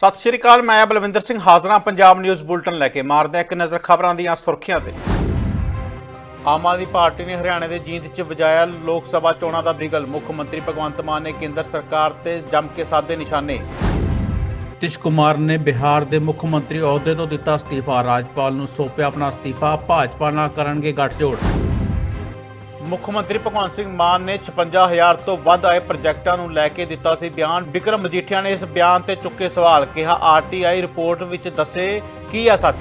ਸਤਿ ਸ਼੍ਰੀ ਅਕਾਲ, ਮੈਂ ਬਲਵਿੰਦਰ ਸਿੰਘ ਹਾਜ਼ਰਾਂ ਪੰਜਾਬ ਨਿਊਜ਼ ਬੁਲਟਨ ਲੈ ਕੇ। ਮਾਰਦੇ ਇੱਕ ਨਜ਼ਰ ਖਬਰਾਂ ਦੀਆਂ ਸੁਰਖੀਆਂ ਤੇ। ਆਮ ਆਦਮੀ ਪਾਰਟੀ ਨੇ ਹਰਿਆਣਾ ਦੇ ਜੀਂਦ 'ਚ ਵਜਾਇਆ ਲੋਕ ਸਭਾ ਚੋਣਾਂ ਦਾ ਬਿਗਲ। ਮੁੱਖ ਮੰਤਰੀ ਭਗਵੰਤ ਮਾਨ ਨੇ ਕੇਂਦਰ ਸਰਕਾਰ ਤੇ ਜੰਮ ਕੇ ਸਾਧੇ ਨਿਸ਼ਾਨੇ। ਤਿਸ਼ ਕੁਮਾਰ ਨੇ ਬਿਹਾਰ ਦੇ ਮੁੱਖ ਮੰਤਰੀ ਅਹੁਦੇ ਤੋਂ ਦਿੱਤਾ ਅਸਤੀਫਾ। ਰਾਜਪਾਲ ਨੂੰ ਸੌਂਪਿਆ ਆਪਣਾ ਅਸਤੀਫਾ। ਭਾਜਪਾ ਨਾਲ ਕਰਨਗੇ ਗੱਠਜੋੜ। ਮੁੱਖ ਮੰਤਰੀ ਭਗਵੰਤ ਸਿੰਘ ਮਾਨ ਨੇ 56000 ਤੋਂ ਵੱਧ ਆਏ ਪ੍ਰੋਜੈਕਟਾਂ ਨੂੰ ਲੈ ਕੇ ਦਿੱਤਾ ਸੀ ਬਿਆਨ। ਵਿਕਰਮ ਮਜੀਠੀਆ ਨੇ ਇਸ ਬਿਆਨ ਤੇ ਚੁੱਕੇ ਸਵਾਲ ਕਿਹਾ। ਆਰਟੀਆਈ ਰਿਪੋਰਟ ਵਿੱਚ ਦੱਸੇ ਕੀ ਆ ਸੱਚ?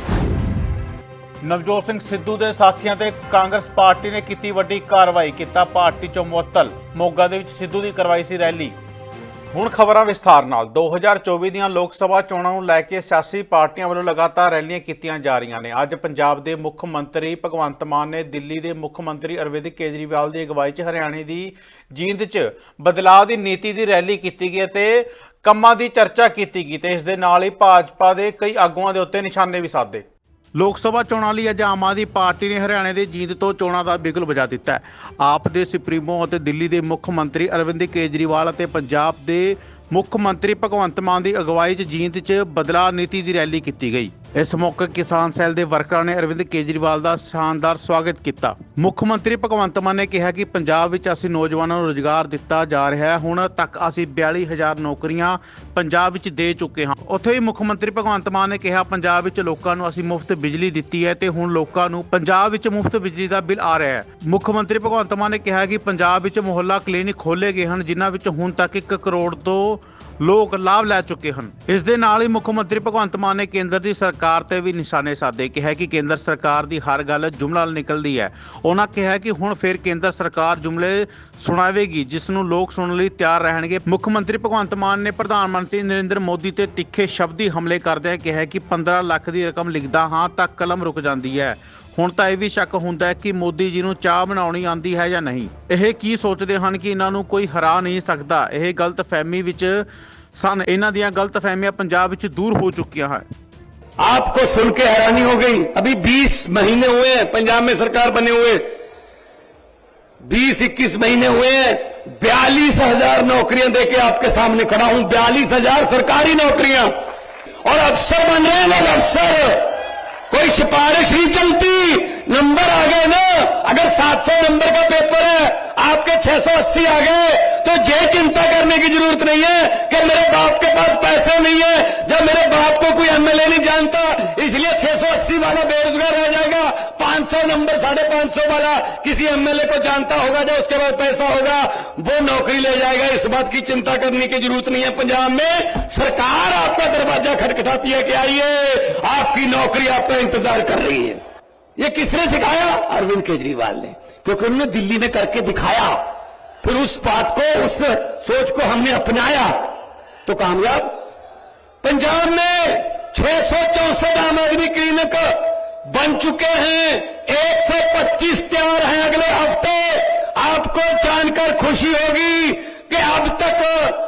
ਨਵਜੋਤ ਸਿੰਘ ਸਿੱਧੂ ਦੇ ਸਾਥੀਆਂ ਤੇ ਕਾਂਗਰਸ ਪਾਰਟੀ ਨੇ ਕੀਤੀ ਵੱਡੀ ਕਾਰਵਾਈ, ਕੀਤਾ ਪਾਰਟੀ ਚੋਂ ਮੁਅੱਤਲ। ਮੋਗਾ ਦੇ ਵਿੱਚ ਸਿੱਧੂ ਦੀ ਕਰਵਾਈ ਸੀ ਰੈਲੀ। ਹੁਣ ਖਬਰਾਂ ਵਿਸਥਾਰ ਨਾਲ। 2024 ਦੀਆਂ ਲੋਕ ਸਭਾ ਚੋਣਾਂ ਨੂੰ ਲੈ ਕੇ ਸਿਆਸੀ ਪਾਰਟੀਆਂ ਵੱਲੋਂ ਲਗਾਤਾਰ ਰੈਲੀਆਂ ਕੀਤੀਆਂ ਜਾ ਰਹੀਆਂ ਨੇ। ਅੱਜ ਪੰਜਾਬ ਦੇ ਮੁੱਖ ਮੰਤਰੀ ਭਗਵੰਤ ਮਾਨ ਨੇ ਦਿੱਲੀ ਦੇ ਮੁੱਖ ਮੰਤਰੀ ਅਰਵਿੰਦ ਕੇਜਰੀਵਾਲ ਦੀ ਅਗਵਾਈ 'ਚ ਹਰਿਆਣੇ ਦੀ ਜੀਂਦ 'ਚ ਬਦਲਾਅ ਦੀ ਨੀਤੀ ਦੀ ਰੈਲੀ ਕੀਤੀ ਗਈ ਤੇ ਕੰਮਾਂ ਦੀ ਚਰਚਾ ਕੀਤੀ ਗਈ ਤੇ ਇਸ ਦੇ ਨਾਲ ਹੀ ਭਾਜਪਾ ਦੇ ਕਈ ਆਗੂਆਂ ਦੇ ਉੱਤੇ ਨਿਸ਼ਾਨੇ ਵੀ ਸਾਧੇ। ਲੋਕ ਸਭਾ ਚੋਣਾਂ ਲਈ ਅੱਜ ਆਮ ਆਦਮੀ ਪਾਰਟੀ ਨੇ ਹਰਿਆਣੇ ਦੇ ਜੀਂਦ ਤੋਂ ਚੋਣਾਂ ਦਾ ਬਿਗਲ ਵਜਾ ਦਿੱਤਾ ਹੈ। ਆਪ ਦੇ ਸੁਪਰੀਮੋ ਅਤੇ ਦਿੱਲੀ ਦੇ ਮੁੱਖ ਮੰਤਰੀ ਅਰਵਿੰਦ ਕੇਜਰੀਵਾਲ ਅਤੇ ਪੰਜਾਬ ਦੇ ਮੁੱਖ ਮੰਤਰੀ ਭਗਵੰਤ ਮਾਨ ਦੀ ਅਗਵਾਈ 'ਚ ਜੀਂਦ 'ਚ ਬਦਲਾਅ ਨੀਤੀ ਦੀ ਰੈਲੀ ਕੀਤੀ ਗਈ। ਇਸ ਮੌਕੇ ਕਿਸਾਨ ਸੈੱਲ ਦੇ ਵਰਕਰਾਂ ਨੇ ਅਰਵਿੰਦ ਕੇਜਰੀਵਾਲ ਦਾ ਸ਼ਾਨਦਾਰ ਸਵਾਗਤ ਕੀਤਾ। ਮੁੱਖ ਮੰਤਰੀ ਭਗਵੰਤ ਮਾਨ ਨੇ ਕਿਹਾ ਕਿ ਪੰਜਾਬ ਵਿੱਚ ਅਸੀਂ ਨੌਜਵਾਨਾਂ ਨੂੰ ਰੋਜ਼ਗਾਰ ਦਿੱਤਾ ਜਾ ਰਿਹਾ ਹੈ। ਹੁਣ ਤੱਕ ਅਸੀਂ 42000 ਨੌਕਰੀਆਂ ਪੰਜਾਬ ਵਿੱਚ ਦੇ ਚੁੱਕੇ ਹਾਂ। ਉੱਥੇ ਹੀ ਮੁੱਖ ਮੰਤਰੀ ਭਗਵੰਤ ਮਾਨ ਨੇ ਕਿਹਾ, ਪੰਜਾਬ ਵਿੱਚ ਲੋਕਾਂ ਨੂੰ ਅਸੀਂ ਮੁਫਤ ਬਿਜਲੀ ਦਿੱਤੀ ਹੈ ਤੇ ਹੁਣ ਲੋਕਾਂ ਨੂੰ ਪੰਜਾਬ ਵਿੱਚ ਮੁਫਤ ਬਿਜਲੀ ਦਾ ਬਿੱਲ ਆ ਰਿਹਾ ਹੈ। ਮੁੱਖ ਮੰਤਰੀ ਭਗਵੰਤ ਮਾਨ ਨੇ ਕਿਹਾ ਕਿ ਪੰਜਾਬ ਵਿੱਚ ਮੁਹੱਲਾ ਕਲੀਨਿਕ ਖੋਲੇ ਗਏ ਹਨ, ਜਿਨ੍ਹਾਂ ਵਿੱਚ ਹੁਣ ਤੱਕ 1 ਕਰੋੜ ਤੋਂ ਲੋਕ ਲਾਭ ਲੈ ਚੁੱਕੇ ਹਨ। ਇਸ ਦੇ ਨਾਲ ਹੀ ਮੁੱਖ ਮੰਤਰੀ ਭਗਵੰਤ ਮਾਨ ਨੇ ਕੇਂਦਰ ਦੀ ਸਰਕਾਰ ਤੇ ਵੀ ਨਿਸ਼ਾਨੇ ਸਾਧੇ। ਕਿਹਾ ਕਿ ਕੇਂਦਰ ਸਰਕਾਰ ਦੀ ਹਰ ਗੱਲ ਜੁਮਲਾ ਨਿਕਲਦੀ ਹੈ। ਉਹਨਾਂ ਕਿਹਾ ਕਿ ਹੁਣ ਫਿਰ ਕੇਂਦਰ ਸਰਕਾਰ ਜੁਮਲੇ ਸੁਣਾਵੇਗੀ, ਜਿਸ ਨੂੰ ਲੋਕ ਸੁਣਨ ਲਈ ਤਿਆਰ ਰਹਿਣਗੇ। ਮੁੱਖ ਮੰਤਰੀ ਭਗਵੰਤ ਮਾਨ ਨੇ ਪ੍ਰਧਾਨ ਮੰਤਰੀ ਨਰਿੰਦਰ ਮੋਦੀ ਤੇ ਤਿੱਖੇ ਸ਼ਬਦੀ ਹਮਲੇ ਕਰਦਿਆਂ ਕਿਹਾ ਕਿ 15 ਲੱਖ ਦੀ ਰਕਮ ਲਿਖਦਾ ਹਾਂ ਤਾਂ ਕਲਮ ਰੁਕ ਜਾਂਦੀ ਹੈ। ਹੁਣ ਤਾਂ ਇਹ ਵੀ ਸ਼ੱਕ ਹੁੰਦਾ ਹੈ ਕਿ ਮੋਦੀ ਜੀ ਨੂੰ ਚਾਹ ਬਣਾਉਣੀ ਆਂਦੀ ਹੈ ਜਾਂ ਨਹੀਂ ਇਹ ਕੀ ਸੋਚਦੇ ਹਨ ਕਿ ਇਹਨਾਂ ਨੂੰ ਕੋਈ ਹਰਾ ਨਹੀਂ ਸਕਦਾ ਇਹ ਗਲਤ ਫਹਿਮੀ ਵਿੱਚ ਸਨ ਇਹਨਾਂ ਦੀਆਂ ਗਲਤ ਫਹਿਮੀਆਂ ਪੰਜਾਬ ਵਿੱਚ ਦੂਰ ਹੋ ਚੁੱਕੀਆਂ ਹਨ आपको सुन के हैरानी हो गई अभी 20 महीने हुए हैं पंजाब में सरकार बने हुए 20-21 महीने हुए हैं बयालीस हजार नौकरियां देके आपके सामने खड़ा हूं बयालीस हजार सरकारी नौकरियां और अफसर बन रहे हैं लोग अफसर कोई सिफारिश नहीं चलती। नंबर आ गए ना अगर 700 नंबर का पेपर है आपके 680 आ गए तो ये चिंता करने की ज़रूरत नहीं है कि मेरे बाप के पास पैसे नहीं है, जब मेरे बाप को कोई एमएलए नहीं जानता, इसलिए 680 वाला बेरोजगार रह जाएगा 500 नंबर, साढ़े पाँच सौ वाला किसी एमएलए को जानता होगा जो उसके पास पैसा होगा, वो नौकरी ले जाएगा। इस बात की चिंता करने की ज़रूरत नहीं है। पंजाब में सरकार आपका दरवाज़ा खटखटाती है कि आइए, आपकी नौकरी आपका इंतज़ार कर रही है। ये किसने सिखाया? अरविंद केजरीवाल ने। क्योंकि उन्होंने दिल्ली में करके दिखाया। फिर उस बात को, उस सोच को हमने अपनाया। तो कामयाब। पंजाब में छह सौ चौसठ आम आदमी क्लिनिक बन चुके हैं। 125 तैयार हैं अगले हफ़्ते। आपको जानकर खुशी होगी। कि अब तक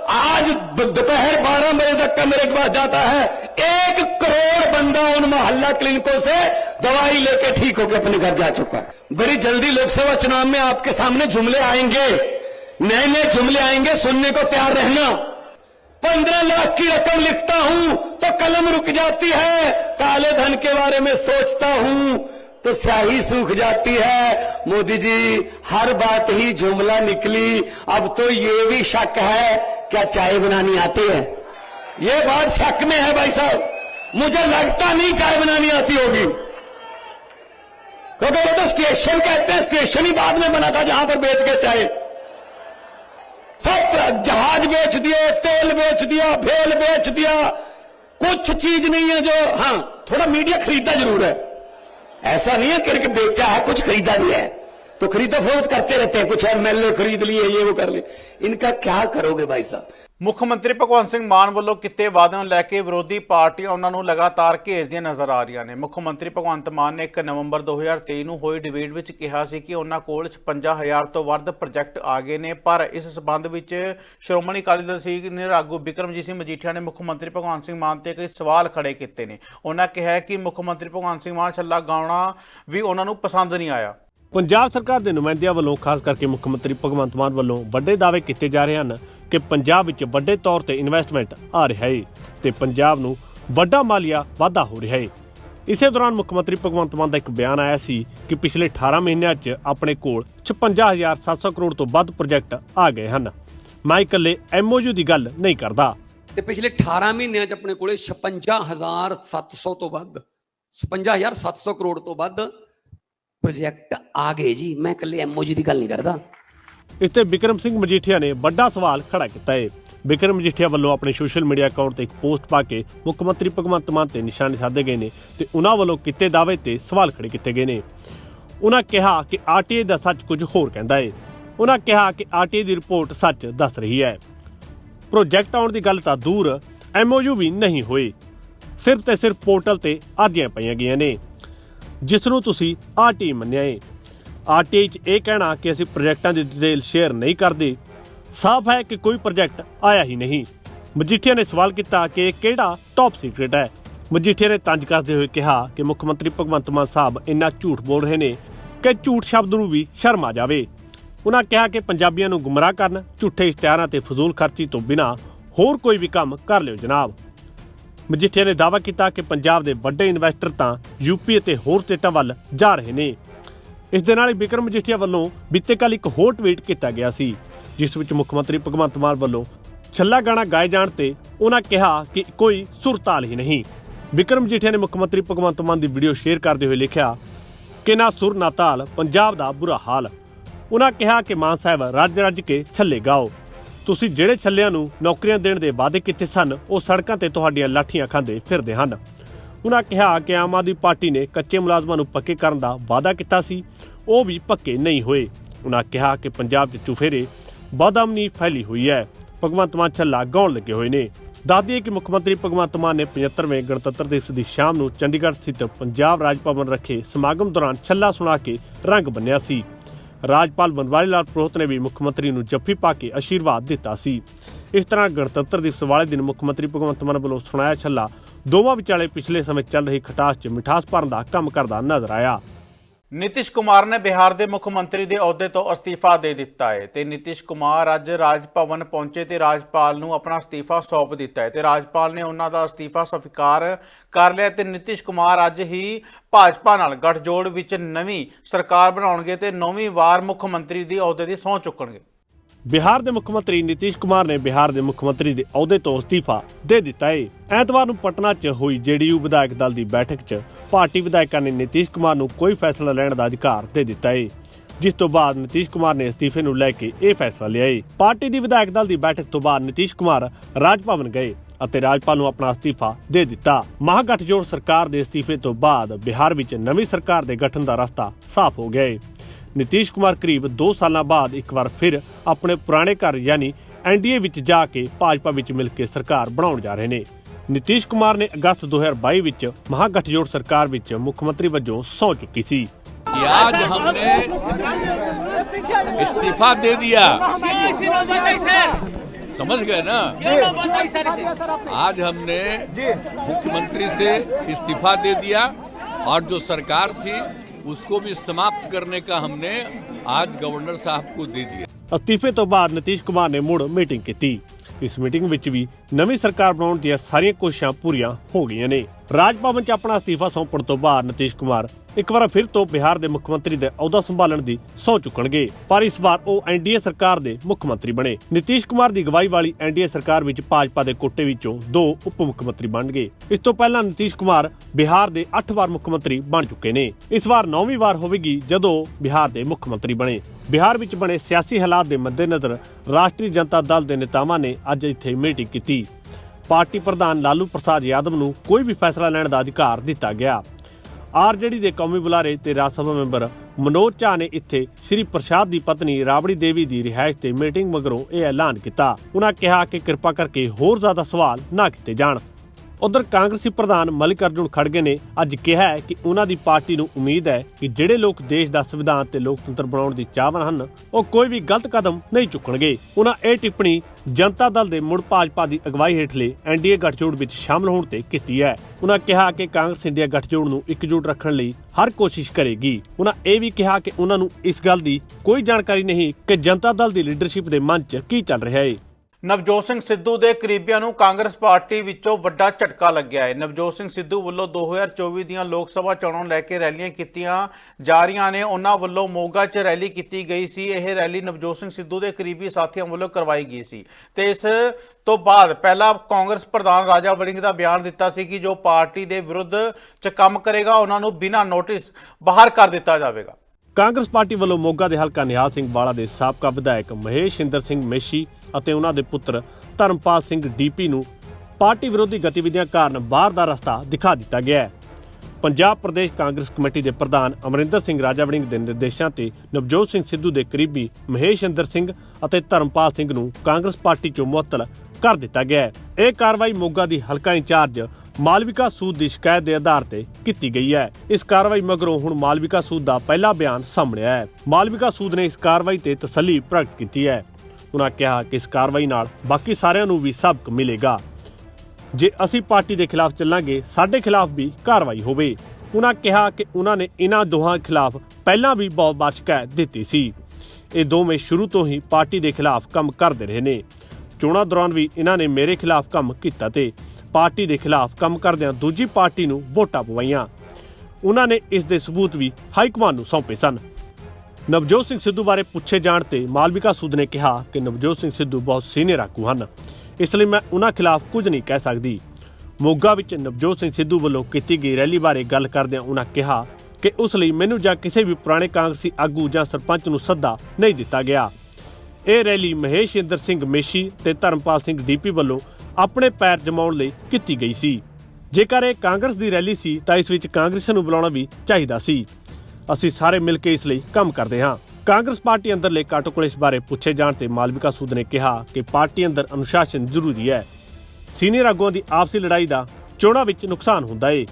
आज दोपहर 12 बजे तक का मेरे पास जाता है। एक करोड़ बंदा उन मोहल्ला क्लिनिकों से दवाई लेके ठीक होकर अपने घर जा चुका है। बड़ी जल्दी लोकसभा चुनाव में आपके सामने जुमले आएँगे। नए नए जुमले आएँगे, सुनने को तैयार रहना। पंद्रह लाख की रकम लिखता हूँ तो कलम रुक जाती है। काले धन के बारे में सोचता हूँ। तो स्याही सूख जाती है। मोदी जी, हर बात ही जुमला निकली। अब तो ये भी शक है, क्या चाय बनानी आती है? ये बात शक में है भाई साहब। मुझे लगता नहीं चाय बनानी आती होगी। क्योंकि वो तो स्टेशन कहते हैं, स्टेशन ही बाद में बना था जहाँ पर बेच के चाय। सब जहाज़ बेच दिए तेल बेच दिया, भेल बेच दिया। कुछ चीज़ नहीं है जो हाँ थोड़ा मीडिया खरीदा ज़रूर है। ऐसा नहीं है कि बेचा है कुछ खरीदा भी है तो खरीदो फरोख्त करते रहते हैं कुछ एमएलए खरीद लिए ये वो कर लिए इनका क्या करोगे भाई साहब ਮੁੱਖ ਮੰਤਰੀ ਭਗਵੰਤ ਸਿੰਘ ਮਾਨ ਵੱਲੋਂ ਕੀਤੇ ਵਾਅਦਿਆਂ ਨੂੰ ਲੈ ਕੇ ਵਿਰੋਧੀ ਪਾਰਟੀਆਂ ਉਹਨਾਂ ਨੂੰ ਲਗਾਤਾਰ ਘੇਰਦੀਆਂ ਨਜ਼ਰ ਆ ਰਹੀਆਂ ਨੇ। ਮੁੱਖ ਮੰਤਰੀ ਭਗਵੰਤ ਮਾਨ ਨੇ 1 ਨਵੰਬਰ 2023 ਨੂੰ ਹੋਈ ਡਿਬੇਟ ਵਿੱਚ ਕਿਹਾ ਸੀ ਕਿ ਉਹਨਾਂ ਕੋਲ 55000 ਤੋਂ ਵੱਧ ਪ੍ਰੋਜੈਕਟ ਆ ਗਏ ਨੇ, ਪਰ ਇਸ ਸਬੰਧ ਵਿੱਚ ਸ਼੍ਰੋਮਣੀ ਅਕਾਲੀ ਦਲ ਸੀਨੀਅਰ ਆਗੂ ਬਿਕਰਮਜੀਤ ਸਿੰਘ ਮਜੀਠੀਆ ਨੇ ਮੁੱਖ ਮੰਤਰੀ ਭਗਵੰਤ ਸਿੰਘ ਮਾਨ ਤੇ ਕਈ ਸਵਾਲ ਖੜੇ ਕੀਤੇ ਨੇ। ਉਹਨਾਂ ਕਿਹਾ ਕਿ ਮੁੱਖ ਮੰਤਰੀ ਭਗਵੰਤ ਸਿੰਘ ਮਾਨ ਛੱਲਾ ਗਾਉਣਾ ਵੀ ਉਹਨਾਂ ਨੂੰ ਪਸੰਦ ਨਹੀਂ ਆਇਆ। ਪੰਜਾਬ ਸਰਕਾਰ ਦੇ ਨੁਮਾਇੰਦਿਆਂ ਵੱਲੋਂ, ਖਾਸ ਕਰਕੇ ਮੁੱਖ ਮੰਤਰੀ ਭਗਵੰਤ ਮਾਨ ਵੱਲੋਂ ਵੱਡੇ ਦਾਅਵੇ ਕੀਤੇ ਜਾ ਰਹੇ ਹਨ। ਕਿ ਪੰਜਾਬ ਵਿੱਚ ਵੱਡੇ ਤੌਰ ਤੇ ਇਨਵੈਸਟਮੈਂਟ ਆ ਰਿਹਾ ਹੈ ਤੇ ਪੰਜਾਬ ਨੂੰ ਵੱਡਾ ਮਾਲੀਆ ਵਾਧਾ ਹੋ ਰਿਹਾ ਹੈ ਇਸੇ ਦੌਰਾਨ ਮੁੱਖ ਮੰਤਰੀ ਭਗਵੰਤ ਮਾਨ ਦਾ ਇੱਕ ਬਿਆਨ ਆਇਆ ਸੀ ਕਿ ਪਿਛਲੇ 18 ਮਹੀਨਿਆਂ 'ਚ ਆਪਣੇ ਕੋਲ 56700 ਕਰੋੜ ਤੋਂ ਵੱਧ ਪ੍ਰੋਜੈਕਟ ਆ ਗਏ ਹਨ। ਮੈਂ ਇਕੱਲੇ ਐਮਓਯੂ ਦੀ ਗੱਲ ਨਹੀਂ ਕਰਦਾ। ਤੇ ਪਿਛਲੇ 18 ਮਹੀਨਿਆਂ 'ਚ ਆਪਣੇ ਕੋਲੇ 56700 ਤੋਂ ਵੱਧ 56700 ਕਰੋੜ ਤੋਂ ਵੱਧ ਪ੍ਰੋਜੈਕਟ ਆ ਗਏ ਜੀ। ਮੈਂ ਇਕੱਲੇ ਐਮਓਜੀ ਦੀ ਗੱਲ ਨਹੀਂ ਕਰਦਾ। ਇਸ ਤੇ ਵਿਕਰਮ ਸਿੰਘ ਮਜੀਠੀਆ ਨੇ ਵੱਡਾ ਸਵਾਲ ਖੜਾ ਕੀਤਾ ਹੈ ਵਿਕਰਮ ਮਜੀਠੀਆ ਵੱਲੋਂ ਆਪਣੇ ਸੋਸ਼ਲ ਮੀਡੀਆ ਅਕਾਊਂਟ ਤੇ ਇੱਕ ਪੋਸਟ ਪਾ ਕੇ ਮੁੱਖ ਮੰਤਰੀ ਭਗਵੰਤ ਮਾਨ ਤੇ ਨਿਸ਼ਾਨੇ ਸਾਧੇ ਗਏ ਨੇ ਤੇ ਉਹਨਾਂ ਵੱਲੋਂ ਕੀਤੇ ਦਾਅਵੇ ਤੇ ਸਵਾਲ ਖੜੇ ਕੀਤੇ ਗਏ ਨੇ। ਉਹਨਾਂ ਕਿਹਾ ਕਿ ਆਰਟੀਆਈ ਦਾ ਸੱਚ ਕੁਝ ਹੋਰ ਕਹਿੰਦਾ ਹੈ ਉਹਨਾਂ ਕਿਹਾ ਕਿ ਆਰਟੀਆਈ ਦੀ ਰਿਪੋਰਟ ਸੱਚ ਦੱਸ ਰਹੀ ਹੈ। ਪ੍ਰੋਜੈਕਟ ਆਉਣ ਦੀ ਗੱਲ ਤਾਂ ਦੂਰ ਐਮਓਯੂ ਵੀ ਨਹੀਂ ਹੋਏ। ਸਿਰਫ ਤੇ ਸਿਰਫ ਪੋਰਟਲ ਤੇ ਅਰਜ਼ੀਆਂ ਪਈਆਂ ਗਈਆਂ ਨੇ। ਜਿਸ ਨੂੰ ਤੁਸੀਂ ਆਰਟੀ ਮੰਨਿਆ ਏ। ਆਰਟੀ 'ਚ ਇਹ ਕਹਿਣਾ ਕਿ ਅਸੀਂ ਪ੍ਰੋਜੈਕਟਾਂ ਦੀ ਡਿਟੇਲ ਸ਼ੇਅਰ ਨਹੀਂ ਕਰਦੇ। ਸਾਫ਼ ਹੈ ਕਿ ਕੋਈ ਪ੍ਰੋਜੈਕਟ ਆਇਆ ਹੀ ਨਹੀਂ। ਮਜੀਠੀਆ ਨੇ ਸਵਾਲ ਕੀਤਾ ਕਿ ਇਹ ਕਿਹੜਾ ਟੌਪ ਸੀਕ੍ਰੇਟ ਹੈ। ਮਜੀਠੀਆ ਨੇ ਤੰਜ ਕੱਸਦੇ ਹੋਏ ਕਿਹਾ ਕਿ ਮੁੱਖ ਮੰਤਰੀ ਭਗਵੰਤ ਮਾਨ ਸਾਹਿਬ ਇੰਨਾ ਝੂਠ ਬੋਲ ਰਹੇ ਨੇ ਕਿ ਝੂਠ ਸ਼ਬਦ ਨੂੰ ਵੀ ਸ਼ਰਮ ਆ ਜਾਵੇ। ਉਹਨਾਂ ਕਿਹਾ ਕਿ ਪੰਜਾਬੀਆਂ ਨੂੰ ਗੁੰਮਰਾਹ ਕਰਨ, ਝੂਠੇ ਇਸ਼ਤਿਹਾਰਾਂ ਤੇ ਫਜ਼ੂਲ ਖਰਚੀ ਤੋਂ ਬਿਨਾਂ ਹੋਰ ਕੋਈ ਵੀ ਕੰਮ ਕਰ ਲਿਓ ਜਨਾਬ। ਮਜੀਠੀਆ ਨੇ ਦਾਅਵਾ ਕੀਤਾ ਕਿ ਪੰਜਾਬ ਦੇ ਵੱਡੇ ਇਨਵੈਸਟਰ ਤਾਂ ਯੂਪੀ ਅਤੇ ਹੋਰ ਸਟੇਟਾਂ ਵੱਲ ਜਾ ਰਹੇ ਨੇ। ਇਸ ਦੇ ਨਾਲ ਹੀ ਵਿਕਰਮ ਮਜੀਠੀਆ ਵੱਲੋਂ ਬੀਤੇ ਕੱਲ ਇੱਕ ਹੋਰ ਟਵੀਟ ਕੀਤਾ ਗਿਆ ਸੀ, ਜਿਸ ਵਿੱਚ ਮੁੱਖ ਮੰਤਰੀ ਭਗਵੰਤ ਮਾਨ ਵੱਲੋਂ ਛੱਲਾ ਗਾਣਾ ਗਾਏ ਜਾਣ ਤੇ ਉਹਨਾਂ ਕਿਹਾ ਕਿ ਕੋਈ ਸੁਰਤਾਲ ਹੀ ਨਹੀਂ। ਵਿਕਰਮ ਮਜੀਠੀਆ ਨੇ ਮੁੱਖ ਮੰਤਰੀ ਭਗਵੰਤ ਮਾਨ ਦੀ ਵੀਡੀਓ ਸ਼ੇਅਰ ਕਰਦੇ ਹੋਏ ਲਿਖਿਆ ਕਿ ਨਾ ਸੁਰ ਨਾ ਤਾਲ, ਪੰਜਾਬ ਦਾ ਬੁਰਾ ਹਾਲ। ਉਹਨਾਂ ਕਿਹਾ ਕਿ ਮਾਨ ਸਾਹਿਬ ਰੱਜ ਰੱਜ ਕੇ ਛੱਲੇ ਗਾਓ। ਤੁਸੀਂ ਜਿਹੜੇ ਛੱਲਿਆਂ ਨੂੰ ਨੌਕਰੀਆਂ ਦੇਣ ਦੇ ਵਾਅਦੇ ਕੀਤੇ ਸਨ, ਉਹ ਸੜਕਾਂ ਤੇ ਤੁਹਾਡੀਆਂ ਲਾਠੀਆਂ ਖਾਂਦੇ ਫਿਰਦੇ ਹਨ। ਉਹਨਾਂ ਕਿਹਾ ਕਿ ਆਮ ਆਦਮੀ ਪਾਰਟੀ ਨੇ ਕੱਚੇ ਮੁਲਾਜ਼ਮਾਂ ਨੂੰ ਪੱਕੇ ਕਰਨ ਦਾ ਵਾਅਦਾ ਕੀਤਾ ਸੀ। ਉਹ ਵੀ ਪੱਕੇ ਨਹੀਂ ਹੋਏ। ਉਹਨਾਂ ਕਿਹਾ ਕਿ ਪੰਜਾਬ 'ਚ ਚੁਫੇਰੇ ਬਦਅਮਨੀ ਫੈਲੀ ਹੋਈ ਹੈ। ਭਗਵੰਤ ਮਾਨ ਛੱਲਾ ਗਾਉਣ ਲੱਗੇ ਹੋਏ ਨੇ। ਦੱਸਦੀਏ ਕਿ ਮੁੱਖ ਮੰਤਰੀ ਭਗਵੰਤ ਮਾਨ ਨੇ 75ਵੇਂ ਗਣਤੰਤਰ ਦਿਵਸ ਦੀ ਸ਼ਾਮ ਨੂੰ ਚੰਡੀਗੜ੍ਹ ਸਥਿਤ ਪੰਜਾਬ ਰਾਜ ਭਵਨ ਰੱਖੇ ਸਮਾਗਮ ਦੌਰਾਨ ਛੱਲਾ ਸੁਣਾ ਕੇ ਰੰਗ ਬੰਨਿਆ ਸੀ। ਰਾਜਪਾਲ ਬਨਵਾਰੀ ਲਾਲ ਪ੍ਰੋਹਤ ਨੇ ਵੀ ਮੁੱਖ ਮੰਤਰੀ ਨੂੰ ਜੱਫੀ ਪਾ ਕੇ ਆਸ਼ੀਰਵਾਦ ਦਿੱਤਾ ਸੀ। ਇਸ ਤਰ੍ਹਾਂ ਗਣਤੰਤਰ ਦਿਵਸ ਵਾਲੇ ਦਿਨ ਮੁੱਖ ਮੰਤਰੀ ਭਗਵੰਤ ਮਾਨ ਵੱਲੋਂ ਸੁਣਾਇਆ ਛੱਲਾ ਦੋਵਾਂ ਵਿਚਾਲੇ ਪਿਛਲੇ ਸਮੇਂ ਚੱਲ ਰਹੀ ਖਟਾਸ 'ਚ ਮਿਠਾਸ ਭਰਨ ਦਾ ਕੰਮ ਕਰਦਾ ਨਜ਼ਰ ਆਇਆ। ਨਿਤਿਸ਼ ਕੁਮਾਰ ਨੇ ਬਿਹਾਰ ਦੇ ਮੁੱਖ ਮੰਤਰੀ ਦੇ ਅਹੁਦੇ ਤੋਂ ਅਸਤੀਫਾ ਦੇ ਦਿੱਤਾ ਹੈ ਤੇ ਨਿਤਿਸ਼ ਕੁਮਾਰ ਅੱਜ ਰਾਜ ਭਵਨ ਪਹੁੰਚੇ ਤੇ ਰਾਜਪਾਲ ਨੂੰ ਆਪਣਾ ਅਸਤੀਫਾ ਸੌਂਪ ਦਿੱਤਾ ਹੈ ਤੇ ਰਾਜਪਾਲ ਨੇ ਉਹਨਾਂ ਦਾ ਅਸਤੀਫਾ ਸਵੀਕਾਰ ਕਰ ਲਿਆ ਤੇ ਨਿਤਿਸ਼ ਕੁਮਾਰ ਅੱਜ ਹੀ ਭਾਜਪਾ ਨਾਲ ਗੱਠਜੋੜ ਵਿੱਚ ਨਵੀਂ ਸਰਕਾਰ ਬਣਾਉਣਗੇ ਤੇ ਨੌਵੀਂ ਵਾਰ ਮੁੱਖ ਮੰਤਰੀ ਦੀ ਅਹੁਦੇ ਦੀ ਸਹੁੰ ਚੁੱਕਣਗੇ। ਬਿਹਾਰ ਦੇ ਮੁੱਖ ਮੰਤਰੀ ਨਿਤੀਸ਼ ਕੁਮਾਰ ਨੇ ਬਿਹਾਰ ਦੇ ਮੁੱਖ ਮੰਤਰੀ ਦੇ ਅਹੁਦੇ ਤੋਂ ਅਸਤੀਫਾ ਦੇ ਦਿੱਤਾ ਹੈ ਐਤਵਾਰ ਨੂੰ ਪਟਨਾ 'ਚ ਹੋਈ ਜੇਡੀਯੂ ਵਿਧਾਇਕ ਦਲ ਦੀ ਬੈਠਕ 'ਚ ਪਾਰਟੀ ਵਿਧਾਇਕਾਂ ਨੇ ਨਿਤੀਸ਼ ਕੁਮਾਰ ਨੂੰ ਕੋਈ ਫੈਸਲਾ ਲੈਣ ਦਾ ਅਧਿਕਾਰ ਦੇ ਦਿੱਤਾ ਹੈ ਜਿਸ ਤੋਂ ਬਾਅਦ ਨਿਤੀਸ਼ ਕੁਮਾਰ ਨੇ ਅਸਤੀਫੇ ਨੂੰ ਲੈ ਕੇ ਇਹ ਫੈਸਲਾ ਲਿਆ ਹੈ ਪਾਰਟੀ ਦੀ ਵਿਧਾਇਕ ਦਲ ਦੀ ਬੈਠਕ ਤੋਂ ਬਾਅਦ ਨਿਤੀਸ਼ ਕੁਮਾਰ ਰਾਜ ਭਵਨ ਗਏ ਅਤੇ ਰਾਜਪਾਲ ਨੂੰ ਆਪਣਾ ਅਸਤੀਫਾ ਦੇ ਦਿੱਤਾ। ਮਹਾਗਠਜੋੜ ਸਰਕਾਰ ਦੇ ਅਸਤੀਫੇ ਤੋਂ ਬਾਅਦ ਬਿਹਾਰ ਵਿੱਚ ਨਵੀਂ ਸਰਕਾਰ ਦੇ ਗਠਨ ਦਾ ਰਸਤਾ ਸਾਫ਼ ਹੋ ਗਿਆ ਹੈ ਨਿਤੀਸ਼ ਕੁਮਾਰ ਕਰੀਬ 2 ਸਾਲਾਂ ਬਾਅਦ ਇੱਕ ਵਾਰ ਫਿਰ ਆਪਣੇ ਪੁਰਾਣੇ ਘਰ ਯਾਨੀ ਐਨਡੀਏ ਵਿੱਚ ਜਾ ਕੇ ਭਾਜਪਾ ਵਿੱਚ ਮਿਲ ਕੇ ਸਰਕਾਰ ਬਣਾਉਣ ਜਾ ਰਹੇ ਨੇ ਨਿਤੀਸ਼ ਕੁਮਾਰ ਨੇ ਅਗਸਤ 2022 ਵਿੱਚ ਮਹਾਗਠਜੋੜ ਸਰਕਾਰ ਵਿੱਚ ਮੁੱਖ ਮੰਤਰੀ ਵਜੋਂ ਸਹੁੰ ਚੁੱਕੀ ਸੀ कि आज हमने इस्तीफा दे दिया समझ गए ना आज हमने मुख्यमंत्री से इस्तीफा दे दिया और जो सरकार थी उसको भी समाप्त करने का हमने आज गवर्नर साहब को दे दिया ਅਸਤੀਫੇ ਤੋਂ ਬਾਅਦ ਨਿਤੀਸ਼ ਕੁਮਾਰ ਨੇ ਮੁੜ ਮੀਟਿੰਗ ਕੀਤੀ ਇਸ ਮੀਟਿੰਗ ਵਿੱਚ ਵੀ ਨਵੀਂ ਸਰਕਾਰ ਬਣਾਉਣ ਦੀਆਂ ਸਾਰੀਆਂ ਕੋਸ਼ਿਸ਼ਾਂ ਪੂਰੀਆਂ ਹੋ ਗਈਆਂ ਨੇ ਰਾਜ ਭਵਨ 'ਚ ਆਪਣਾ ਅਸਤੀਫਾ ਸੌਂਪਣ ਤੋਂ ਬਾਅਦ ਨਿਤੀਸ਼ ਕੁਮਾਰ ਇੱਕ ਵਾਰ ਫਿਰ ਤੋਂ ਬਿਹਾਰ ਦੇ ਮੁੱਖ ਮੰਤਰੀ ਦੇ ਅਹੁਦਾ ਸੰਭਾਲਣ ਦੀ ਸਹੁੰ ਚੁੱਕਣਗੇ। ਪਰ ਇਸ ਵਾਰ ਉਹ ਐਨਡੀਏ ਸਰਕਾਰ ਦੇ ਮੁੱਖ ਮੰਤਰੀ ਬਣੇ। ਨਿਤੀਸ਼ ਕੁਮਾਰ ਦੀ ਅਗਵਾਈ ਵਾਲੀ ਐਨਡੀਏ ਸਰਕਾਰ ਵਿੱਚ ਭਾਜਪਾ ਦੇ ਕੋਟੇ ਵਿੱਚੋਂ ਦੋ ਉਪ ਮੁੱਖ ਮੰਤਰੀ ਬਣਨਗੇ ਇਸ ਤੋਂ ਪਹਿਲਾਂ ਨਿਤੀਸ਼ ਕੁਮਾਰ ਬਿਹਾਰ ਦੇ 8 ਵਾਰ ਮੁੱਖ ਮੰਤਰੀ ਬਣ ਚੁੱਕੇ ਨੇ। ਇਸ ਵਾਰ 9ਵੀਂ ਵਾਰ ਹੋਵੇਗੀ ਜਦੋਂ ਬਿਹਾਰ ਦੇ ਮੁੱਖ ਮੰਤਰੀ ਬਣੇ। ਬਿਹਾਰ ਵਿੱਚ ਬਣੇ ਸਿਆਸੀ ਹਾਲਾਤ ਦੇ ਮੱਦੇਨਜ਼ਰ ਰਾਸ਼ਟਰੀ ਜਨਤਾ ਦਲ ਦੇ ਨੇਤਾਵਾਂ ਨੇ ਅੱਜ ਇੱਥੇ ਮੀਟਿੰਗ ਕੀਤੀ। ਪਾਰਟੀ ਪ੍ਰਧਾਨ ਲਾਲੂ ਪ੍ਰਸਾਦ ਯਾਦਵ ਨੂੰ ਕੋਈ ਵੀ ਫੈਸਲਾ ਲੈਣ ਦਾ ਅਧਿਕਾਰ ਦਿੱਤਾ ਗਿਆ। ਆਰਜੇਡੀ ਦੇ ਕੌਮੀ ਬੁਲਾਰੇ ਤੇ ਰਾਜ ਸਭਾ ਮੈਂਬਰ ਮਨੋਜ ਝਾ ਨੇ ਇੱਥੇ ਸ੍ਰੀ ਪ੍ਰਸ਼ਾਦ ਦੀ ਪਤਨੀ ਰਾਬੜੀ ਦੇਵੀ ਦੀ ਰਿਹਾਇਸ਼ ਤੇ ਮੀਟਿੰਗ ਮਗਰੋਂ ਇਹ ਐਲਾਨ ਕੀਤਾ। ਉਹਨਾਂ ਕਿਹਾ ਕਿ ਕਿਰਪਾ ਕਰਕੇ ਹੋਰ ਜ਼ਿਆਦਾ ਸਵਾਲ ਨਾ ਕੀਤੇ ਜਾਣ। ਉਧਰ ਕਾਂਗਰਸੀ ਪ੍ਰਧਾਨ ਮਲਿਕ ਅਰਜੁਨ ਖੜਗੇ ਨੇ ਅੱਜ ਕਿਹਾ ਹੈ ਕਿ ਉਹਨਾਂ ਦੀ ਪਾਰਟੀ ਨੂੰ ਉਮੀਦ ਹੈ ਕਿ ਜਿਹੜੇ ਲੋਕ ਦੇਸ਼ ਦਾ ਸੰਵਿਧਾਨ ਤੇ ਲੋਕਤੰਤਰ ਬਣਾਉਣ ਦੀ ਚਾਹਵਾਨ ਹਨ, ਉਹ ਕੋਈ ਵੀ ਗਲਤ ਕਦਮ ਨਹੀਂ ਚੁੱਕਣਗੇ। ਉਹਨਾਂ ਇਹ ਟਿੱਪਣੀ ਜਨਤਾ ਦਲ ਦੇ ਮੁੜ ਭਾਜਪਾ ਦੀ ਅਗਵਾਈ ਹੇਠਲੇ ਐਨਡੀਏ ਗੱਠਜੋੜ ਵਿੱਚ ਸ਼ਾਮਲ ਹੋਣ ਤੇ ਕੀਤੀ ਹੈ। ਉਹਨਾਂ ਕਿਹਾ ਕਿ ਕਾਂਗਰਸ ਇੰਡੀਆ ਗੱਠਜੋੜ ਨੂੰ ਇਕਜੁੱਟ ਰੱਖਣ ਲਈ ਹਰ ਕੋਸ਼ਿਸ਼ ਕਰੇਗੀ। ਉਹਨਾਂ ਇਹ ਵੀ ਕਿਹਾ ਕਿ ਉਹਨਾਂ ਨੂੰ ਇਸ ਗੱਲ ਦੀ ਕੋਈ ਜਾਣਕਾਰੀ ਨਹੀਂ ਕਿ ਜਨਤਾ ਦਲ ਦੀ ਲੀਡਰਸ਼ਿਪ ਦੇ ਮਨ 'ਚ ਕੀ ਚੱਲ ਰਿਹਾ ਹੈ ਨਵਜੋਤ ਸਿੰਘ ਸਿੱਧੂ ਦੇ ਕਰੀਬੀਆਂ ਨੂੰ ਕਾਂਗਰਸ ਪਾਰਟੀ ਵਿੱਚੋਂ ਵੱਡਾ ਝਟਕਾ ਲੱਗਿਆ ਹੈ। ਨਵਜੋਤ ਸਿੰਘ ਸਿੱਧੂ ਵੱਲੋਂ 2024 ਦੀਆਂ ਲੋਕ ਸਭਾ ਚੋਣਾਂ ਲੈ ਕੇ ਰੈਲੀਆਂ ਕੀਤੀਆਂ ਜਾ ਰਹੀਆਂ ਨੇ। ਉਹਨਾਂ ਵੱਲੋਂ ਮੋਗਾ 'ਚ ਰੈਲੀ ਕੀਤੀ ਗਈ ਸੀ। ਇਹ ਰੈਲੀ ਨਵਜੋਤ ਸਿੰਘ ਸਿੱਧੂ ਦੇ ਕਰੀਬੀ ਸਾਥੀਆਂ ਵੱਲੋਂ ਕਰਵਾਈ ਗਈ ਸੀ। ਤੇ ਇਸ ਤੋਂ ਬਾਅਦ ਪਹਿਲਾ ਕਾਂਗਰਸ ਪ੍ਰਧਾਨ ਰਾਜਾ ਵੜਿੰਗ ਦਾ ਬਿਆਨ ਦਿੱਤਾ ਸੀ ਕਿ ਜੋ ਪਾਰਟੀ ਦੇ ਵਿਰੁੱਧ 'ਚ ਕੰਮ ਕਰੇਗਾ, ਉਹਨਾਂ ਨੂੰ ਬਿਨਾਂ ਨੋਟਿਸ ਬਾਹਰ ਕਰ ਦਿੱਤਾ ਜਾਵੇਗਾ। ਕਾਂਗਰਸ ਪਾਰਟੀ ਵੱਲੋਂ ਮੋਗਾ ਦੇ ਹਲਕਾ ਨਿਹਾਲ ਸਿੰਘ ਵਾਲਾ ਦੇ ਸਾਬਕਾ ਵਿਧਾਇਕ ਮਹੇਸ਼ਿੰਦਰ ਸਿੰਘ ਮੇਸ਼ੀ ਅਤੇ ਉਹਨਾਂ ਦੇ ਪੁੱਤਰ ਧਰਮਪਾਲ ਸਿੰਘ ਡੀਪੀ ਨੂੰ ਪਾਰਟੀ ਵਿਰੋਧੀ ਗਤੀਵਿਧੀਆਂ ਕਾਰਨ ਬਾਹਰ ਦਾ ਰਸਤਾ ਦਿਖਾ ਦਿੱਤਾ ਗਿਆ ਹੈ। ਪੰਜਾਬ ਪ੍ਰਦੇਸ਼ ਕਾਂਗਰਸ ਕਮੇਟੀ ਦੇ ਪ੍ਰਧਾਨ ਅਮਰਿੰਦਰ ਸਿੰਘ ਰਾਜਾ ਵੜਿੰਗ ਦੇ ਨਿਰਦੇਸ਼ਾਂ ਤੇ ਨਵਜੋਤ ਸਿੰਘ ਸਿੱਧੂ ਦੇ ਕਰੀਬੀ ਮਹੇਸ਼ ਇੰਦਰ ਸਿੰਘ ਅਤੇ ਧਰਮਪਾਲ ਸਿੰਘ ਨੂੰ ਕਾਂਗਰਸ ਪਾਰਟੀ ਚੋਂ ਮੁਅੱਤਲ ਕਰ ਦਿੱਤਾ ਗਿਆ ਹੈ। ਇਹ ਕਾਰਵਾਈ ਮੋਗਾ ਦੀ ਹਲਕਾ ਇੰਚਾਰਜ ਮਾਲਵਿਕਾ ਸੂਦ ਦੀ ਸ਼ਿਕਾਇਤ ਦੇ ਆਧਾਰ ਤੇ ਕੀਤੀ ਗਈ ਹੈ। ਇਸ ਕਾਰਵਾਈ ਮਗਰੋਂ ਹੁਣ ਮਾਲਵਿਕਾ ਸੂਦ ਦਾ ਪਹਿਲਾ ਬਿਆਨ ਸਾਹਮਣੇ ਆਇਆ ਹੈ। ਮਾਲਵਿਕਾ ਸੂਦ ਨੇ ਇਸ ਕਾਰਵਾਈ ਤੇ ਤਸੱਲੀ ਪ੍ਰਗਟ ਕੀਤੀ ਹੈ। ਉਹਨਾਂ ਕਿਹਾ ਕਿ ਇਸ ਕਾਰਵਾਈ ਨਾਲ ਬਾਕੀ ਸਾਰਿਆਂ ਨੂੰ ਵੀ ਸਬਕ ਮਿਲੇਗਾ। ਜੇ ਅਸੀਂ ਪਾਰਟੀ ਦੇ ਖਿਲਾਫ ਚੱਲਾਂਗੇ, ਸਾਡੇ ਖਿਲਾਫ ਵੀ ਕਾਰਵਾਈ ਹੋਵੇ। ਉਹਨਾਂ ਕਿਹਾ ਕਿ ਉਨ੍ਹਾਂ ਨੇ ਇਹਨਾਂ ਦੋਹਾਂ ਖਿਲਾਫ ਪਹਿਲਾਂ ਵੀ ਬਹੁਤ ਵਾਰ ਸ਼ਿਕਾਇਤ ਦਿੱਤੀ ਸੀ। ਇਹ ਦੋਵੇਂ ਸ਼ੁਰੂ ਤੋਂ ਹੀ ਪਾਰਟੀ ਦੇ ਖਿਲਾਫ ਕੰਮ ਕਰਦੇ ਰਹੇ ਨੇ। ਚੋਣਾਂ ਦੌਰਾਨ ਵੀ ਇਹਨਾਂ ਨੇ ਮੇਰੇ ਖਿਲਾਫ ਕੰਮ ਕੀਤਾ ਤੇ ਪਾਰਟੀ ਦੇ ਖਿਲਾਫ ਕੰਮ ਕਰਦਿਆਂ ਦੂਜੀ ਪਾਰਟੀ ਨੂੰ ਵੋਟਾਂ ਪਵਾਈਆਂ। ਉਹਨਾਂ ਨੇ ਇਸ ਦੇ ਸਬੂਤ ਵੀ ਹਾਈ ਕਮਾਂਡ ਨੂੰ ਸੌਂਪੇ ਸਨ। ਨਵਜੋਤ ਸਿੰਘ ਸਿੱਧੂ ਬਾਰੇ ਪੁੱਛੇ ਜਾਣ ਤੇ ਮਾਲਵਿਕਾ ਸੂਦ ਨੇ ਕਿਹਾ ਕਿ ਨਵਜੋਤ ਸਿੰਘ ਸਿੱਧੂ ਬਹੁਤ ਸੀਨੀਅਰ ਆਗੂ ਹਨ, ਇਸ ਲਈ ਮੈਂ ਉਹਨਾਂ ਖਿਲਾਫ ਕੁਝ ਨਹੀਂ ਕਹਿ ਸਕਦੀ। ਮੋਗਾ ਵਿੱਚ ਨਵਜੋਤ ਸਿੰਘ ਸਿੱਧੂ ਵੱਲੋਂ ਕੀਤੀ ਗਈ ਰੈਲੀ ਬਾਰੇ ਗੱਲ ਕਰਦਿਆਂ ਉਹਨਾਂ ਕਿਹਾ ਕਿ ਉਸ ਲਈ ਮੈਨੂੰ ਜਾਂ ਕਿਸੇ ਵੀ ਪੁਰਾਣੇ ਕਾਂਗਰਸੀ ਆਗੂ ਜਾਂ ਸਰਪੰਚ ਨੂੰ ਸੱਦਾ ਨਹੀਂ ਦਿੱਤਾ ਗਿਆ। ਇਹ ਰੈਲੀ ਮਹੇਸ਼ ਇੰਦਰ ਸਿੰਘ ਮੇਸ਼ੀ ਤੇ ਧਰਮਪਾਲ ਸਿੰਘ ਡੀਪੀ ਵੱਲੋਂ ਆਪਣੇ ਪੈਰ ਜਮਾਉਣ ਲਈ ਕੀਤੀ ਗਈ ਸੀ। ਜੇਕਰ ਇਹ ਕਾਂਗਰਸ ਦੀ ਰੈਲੀ ਸੀ, ਤਾਂ ਇਸ ਵਿੱਚ ਕਾਂਗਰਸ ਨੂੰ ਬੁਲਾਉਣਾ ਵੀ ਚਾਹੀਦਾ ਸੀ। ਅਸੀਂ ਸਾਰੇ ਮਿਲ ਕੇ ਇਸ ਲਈ ਕੰਮ ਕਰਦੇ ਹਾਂ। ਕਾਂਗਰਸ ਪਾਰਟੀ ਅੰਦਰਲੇ ਕਾਟੋਕਲ ਬਾਰੇ ਪੁੱਛੇ ਜਾਣ ਤੇ ਮਾਲਵਿਕਾ ਸੂਦ ਨੇ ਕਿਹਾ ਕਿ ਪਾਰਟੀ ਅੰਦਰ ਅਨੁਸ਼ਾਸਨ ਜ਼ਰੂਰੀ ਹੈ। ਸੀਨੀਅਰ ਆਗੂਆਂ ਦੀ ਆਪਸੀ ਲੜਾਈ ਦਾ ਚੋਣਾਂ ਵਿੱਚ ਨੁਕਸਾਨ ਹੁੰਦਾ ਏ।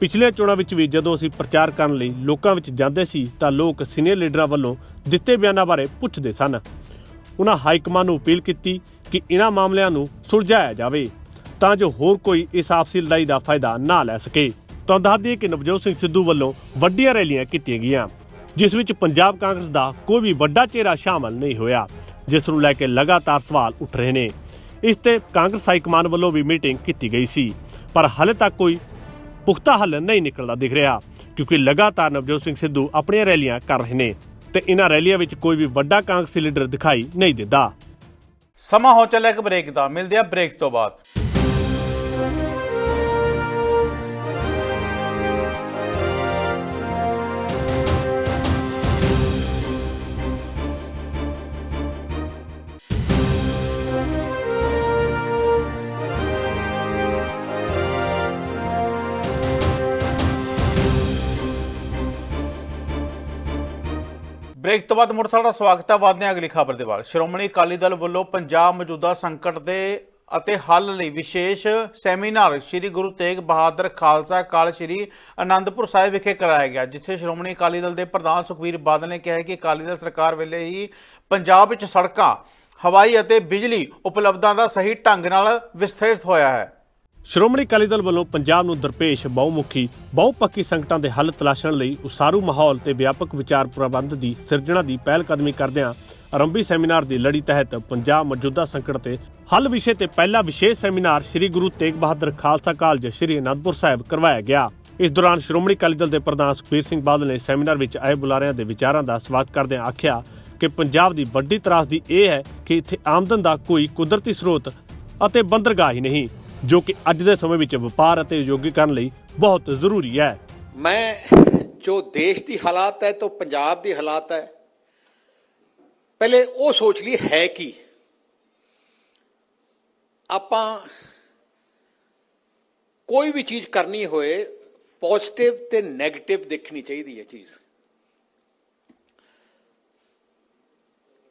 ਪਿਛਲੇ ਚੋਣਾਂ ਵਿੱਚ ਵੀ ਜਦੋਂ ਅਸੀਂ ਪ੍ਰਚਾਰ ਕਰਨ ਲਈ ਲੋਕਾਂ ਵਿੱਚ ਜਾਂਦੇ ਸੀ, ਤਾਂ ਲੋਕ ਸੀਨੀਅਰ ਲੀਡਰਾਂ ਵੱਲੋਂ ਦਿੱਤੇ ਬਿਆਨਾਂ ਬਾਰੇ ਪੁੱਛਦੇ ਸਨ। ਉਹਨਾਂ ਹਾਈ ਕਮਾਂਡ ਨੂੰ ਅਪੀਲ ਕੀਤੀ ਕਿ ਇਹਨਾਂ ਮਾਮਲਿਆਂ ਨੂੰ ਸੁਲਝਾਇਆ ਜਾਵੇ ਤਾਂ ਜੋ ਹੋਰ ਕੋਈ ਇਸ ਆਪਸੀ ਲੜਾਈ ਦਾ ਫਾਇਦਾ ਨਾ ਲੈ ਸਕੇ। ਤਾਂ ਦੱਸ ਦਈਏ ਕਿ ਨਵਜੋਤ ਸਿੰਘ ਸਿੱਧੂ ਵੱਲੋਂ ਵੱਡੀਆਂ ਰੈਲੀਆਂ ਕੀਤੀਆਂ ਗਈਆਂ, ਜਿਸ ਵਿੱਚ ਪੰਜਾਬ ਕਾਂਗਰਸ ਦਾ ਕੋਈ ਵੀ ਵੱਡਾ ਚਿਹਰਾ ਸ਼ਾਮਲ ਨਹੀਂ ਹੋਇਆ, ਜਿਸ ਨੂੰ ਲੈ ਕੇ ਲਗਾਤਾਰ ਸਵਾਲ ਉੱਠ ਰਹੇ ਨੇ। ਇਸ ਤੇ ਕਾਂਗਰਸ ਹਾਈਕਮਾਨ ਵੱਲੋਂ ਵੀ ਮੀਟਿੰਗ ਕੀਤੀ ਗਈ ਸੀ, ਪਰ ਹਾਲੇ ਤੱਕ ਕੋਈ ਪੁਖਤਾ ਹੱਲ ਨਹੀਂ ਨਿਕਲਦਾ ਦਿਖ ਰਿਹਾ, ਕਿਉਂਕਿ ਲਗਾਤਾਰ ਨਵਜੋਤ ਸਿੰਘ ਸਿੱਧੂ ਆਪਣੀਆਂ ਰੈਲੀਆਂ ਕਰ ਰਹੇ ਨੇ। ਤੇ ਇਹਨਾਂ ਰੈਲੀਆਂ ਵਿੱਚ ਕੋਈ ਵੀ ਵੱਡਾ ਕਾਂਗਰਸੀ ਲੀਡਰ ਦਿਖਾਈ ਨਹੀਂ ਦਿੰਦਾ। ਸਮਾਂ ਹੋ ਚੱਲਿਆ ਇੱਕ ਬ੍ਰੇਕ ਦਾ। ਮਿਲਦੇ ਆ ਬ੍ਰੇਕ ਤੋਂ ਬਾਅਦ। ਬ੍ਰੇਕ ਤੋਂ ਬਾਅਦ ਮੁੜ ਤੁਹਾਡਾ ਸਵਾਗਤ ਹੈ। ਵਾਦਨੇ ਅਗਲੀ ਖਬਰ ਦੇ ਵੱਲ। ਸ਼੍ਰੋਮਣੀ ਅਕਾਲੀ ਦਲ ਵੱਲੋਂ ਪੰਜਾਬ ਮੌਜੂਦਾ ਸੰਕਟ ਦੇ ਅਤੇ ਹੱਲ ਲਈ ਵਿਸ਼ੇਸ਼ ਸੈਮੀਨਾਰ ਸ੍ਰੀ ਗੁਰੂ ਤੇਗ ਬਹਾਦਰ ਖਾਲਸਾ ਕਾਲ ਸ੍ਰੀ ਆਨੰਦਪੁਰ ਸਾਹਿਬ ਵਿਖੇ ਕਰਾਇਆ ਗਿਆ, ਜਿੱਥੇ ਸ਼੍ਰੋਮਣੀ ਅਕਾਲੀ ਦਲ ਦੇ ਪ੍ਰਧਾਨ ਸੁਖਬੀਰ ਬਾਦਲ ਨੇ ਕਿਹਾ ਕਿ ਅਕਾਲੀ ਦਲ ਸਰਕਾਰ ਵੇਲੇ ਹੀ ਪੰਜਾਬ ਵਿੱਚ ਸੜਕਾਂ, ਹਵਾਈ ਅਤੇ ਬਿਜਲੀ ਉਪਲਬਧਾਂ ਦਾ ਸਹੀ ਢੰਗ ਨਾਲ ਵਿਸਥਾਰਿਤ ਹੋਇਆ ਹੈ। ਸ਼੍ਰੋਮਣੀ ਅਕਾਲੀ ਦਲ ਵੱਲੋਂ ਪੰਜਾਬ ਨੂੰ ਦਰਪੇਸ਼ ਬਹੁਮੁਖੀ, ਬਹੁਪੱਖੀ ਸੰਕਟਾਂ ਦੇ ਹੱਲ ਤਲਾਸ਼ਣ ਲਈ ਉਸਾਰੂ ਮਾਹੌਲ ਤੇ ਵਿਆਪਕ ਵਿਚਾਰ ਪ੍ਰਬੰਧ ਦੀ ਸਿਰਜਣਾ ਦੀ ਪਹਿਲ ਕਦਮੀ ਕਰਦਿਆਂ ਆਰੰਭੀ ਸੈਮੀਨਾਰ ਦੀ ਲੜੀ ਤਹਿਤ ਪੰਜਾਬ ਮੌਜੂਦਾ ਸੰਕਟ ਤੇ ਹੱਲ ਵਿਸ਼ੇ ਤੇ ਪਹਿਲਾ ਵਿਸ਼ੇਸ਼ ਸੈਮੀਨਾਰ ਸ੍ਰੀ ਗੁਰੂ ਤੇਗ ਬਹਾਦਰ ਖਾਲਸਾ ਕਾਲਜ, ਸ੍ਰੀ ਅਨੰਦਪੁਰ ਸਾਹਿਬ ਕਰਵਾਇਆ ਗਿਆ। ਇਸ ਦੌਰਾਨ ਸ਼੍ਰੋਮਣੀ ਅਕਾਲੀ ਦਲ ਦੇ ਪ੍ਰਧਾਨ ਸੁਖਬੀਰ ਸਿੰਘ ਬਾਦਲ ਨੇ ਸੈਮੀਨਾਰ ਵਿੱਚ ਆਏ ਬੁਲਾਰਿਆਂ ਦੇ ਵਿਚਾਰਾਂ ਦਾ ਸਵਾਗਤ ਕਰਦਿਆਂ ਆਖਿਆ ਕਿ ਪੰਜਾਬ ਦੀ ਵੱਡੀ ਤਰਾਸਦੀ ਇਹ ਹੈ ਕਿ ਇੱਥੇ ਆਮਦਨ ਦਾ ਕੋਈ ਕੁਦਰਤੀ ਸਰੋਤ ਅਤੇ ਬੰਦਰਗਾਹ ਹੀ ਨਹੀਂ। ਜੋ ਕਿ ਅੱਜ ਦੇ ਸਮੇਂ ਵਿੱਚ ਵਪਾਰ ਅਤੇ ਉਦਯੋਗੀਕਰਨ ਲਈ ਬਹੁਤ ਜ਼ਰੂਰੀ ਹੈ। ਮੈਂ ਜੋ ਦੇਸ਼ ਦੀ ਹਾਲਾਤ ਹੈ ਤੋਂ ਪੰਜਾਬ ਦੀ ਹਾਲਾਤ ਹੈ, ਪਹਿਲੇ ਉਹ ਸੋਚ ਲਈ ਹੈ ਕੀ? ਆਪਾਂ ਕੋਈ ਵੀ ਚੀਜ਼ ਕਰਨੀ ਹੋਏ ਪੋਜ਼ਿਟਿਵ ਤੇ 네ਗੇਟਿਵ ਦੇਖਣੀ ਚਾਹੀਦੀ ਹੈ ਚੀਜ਼।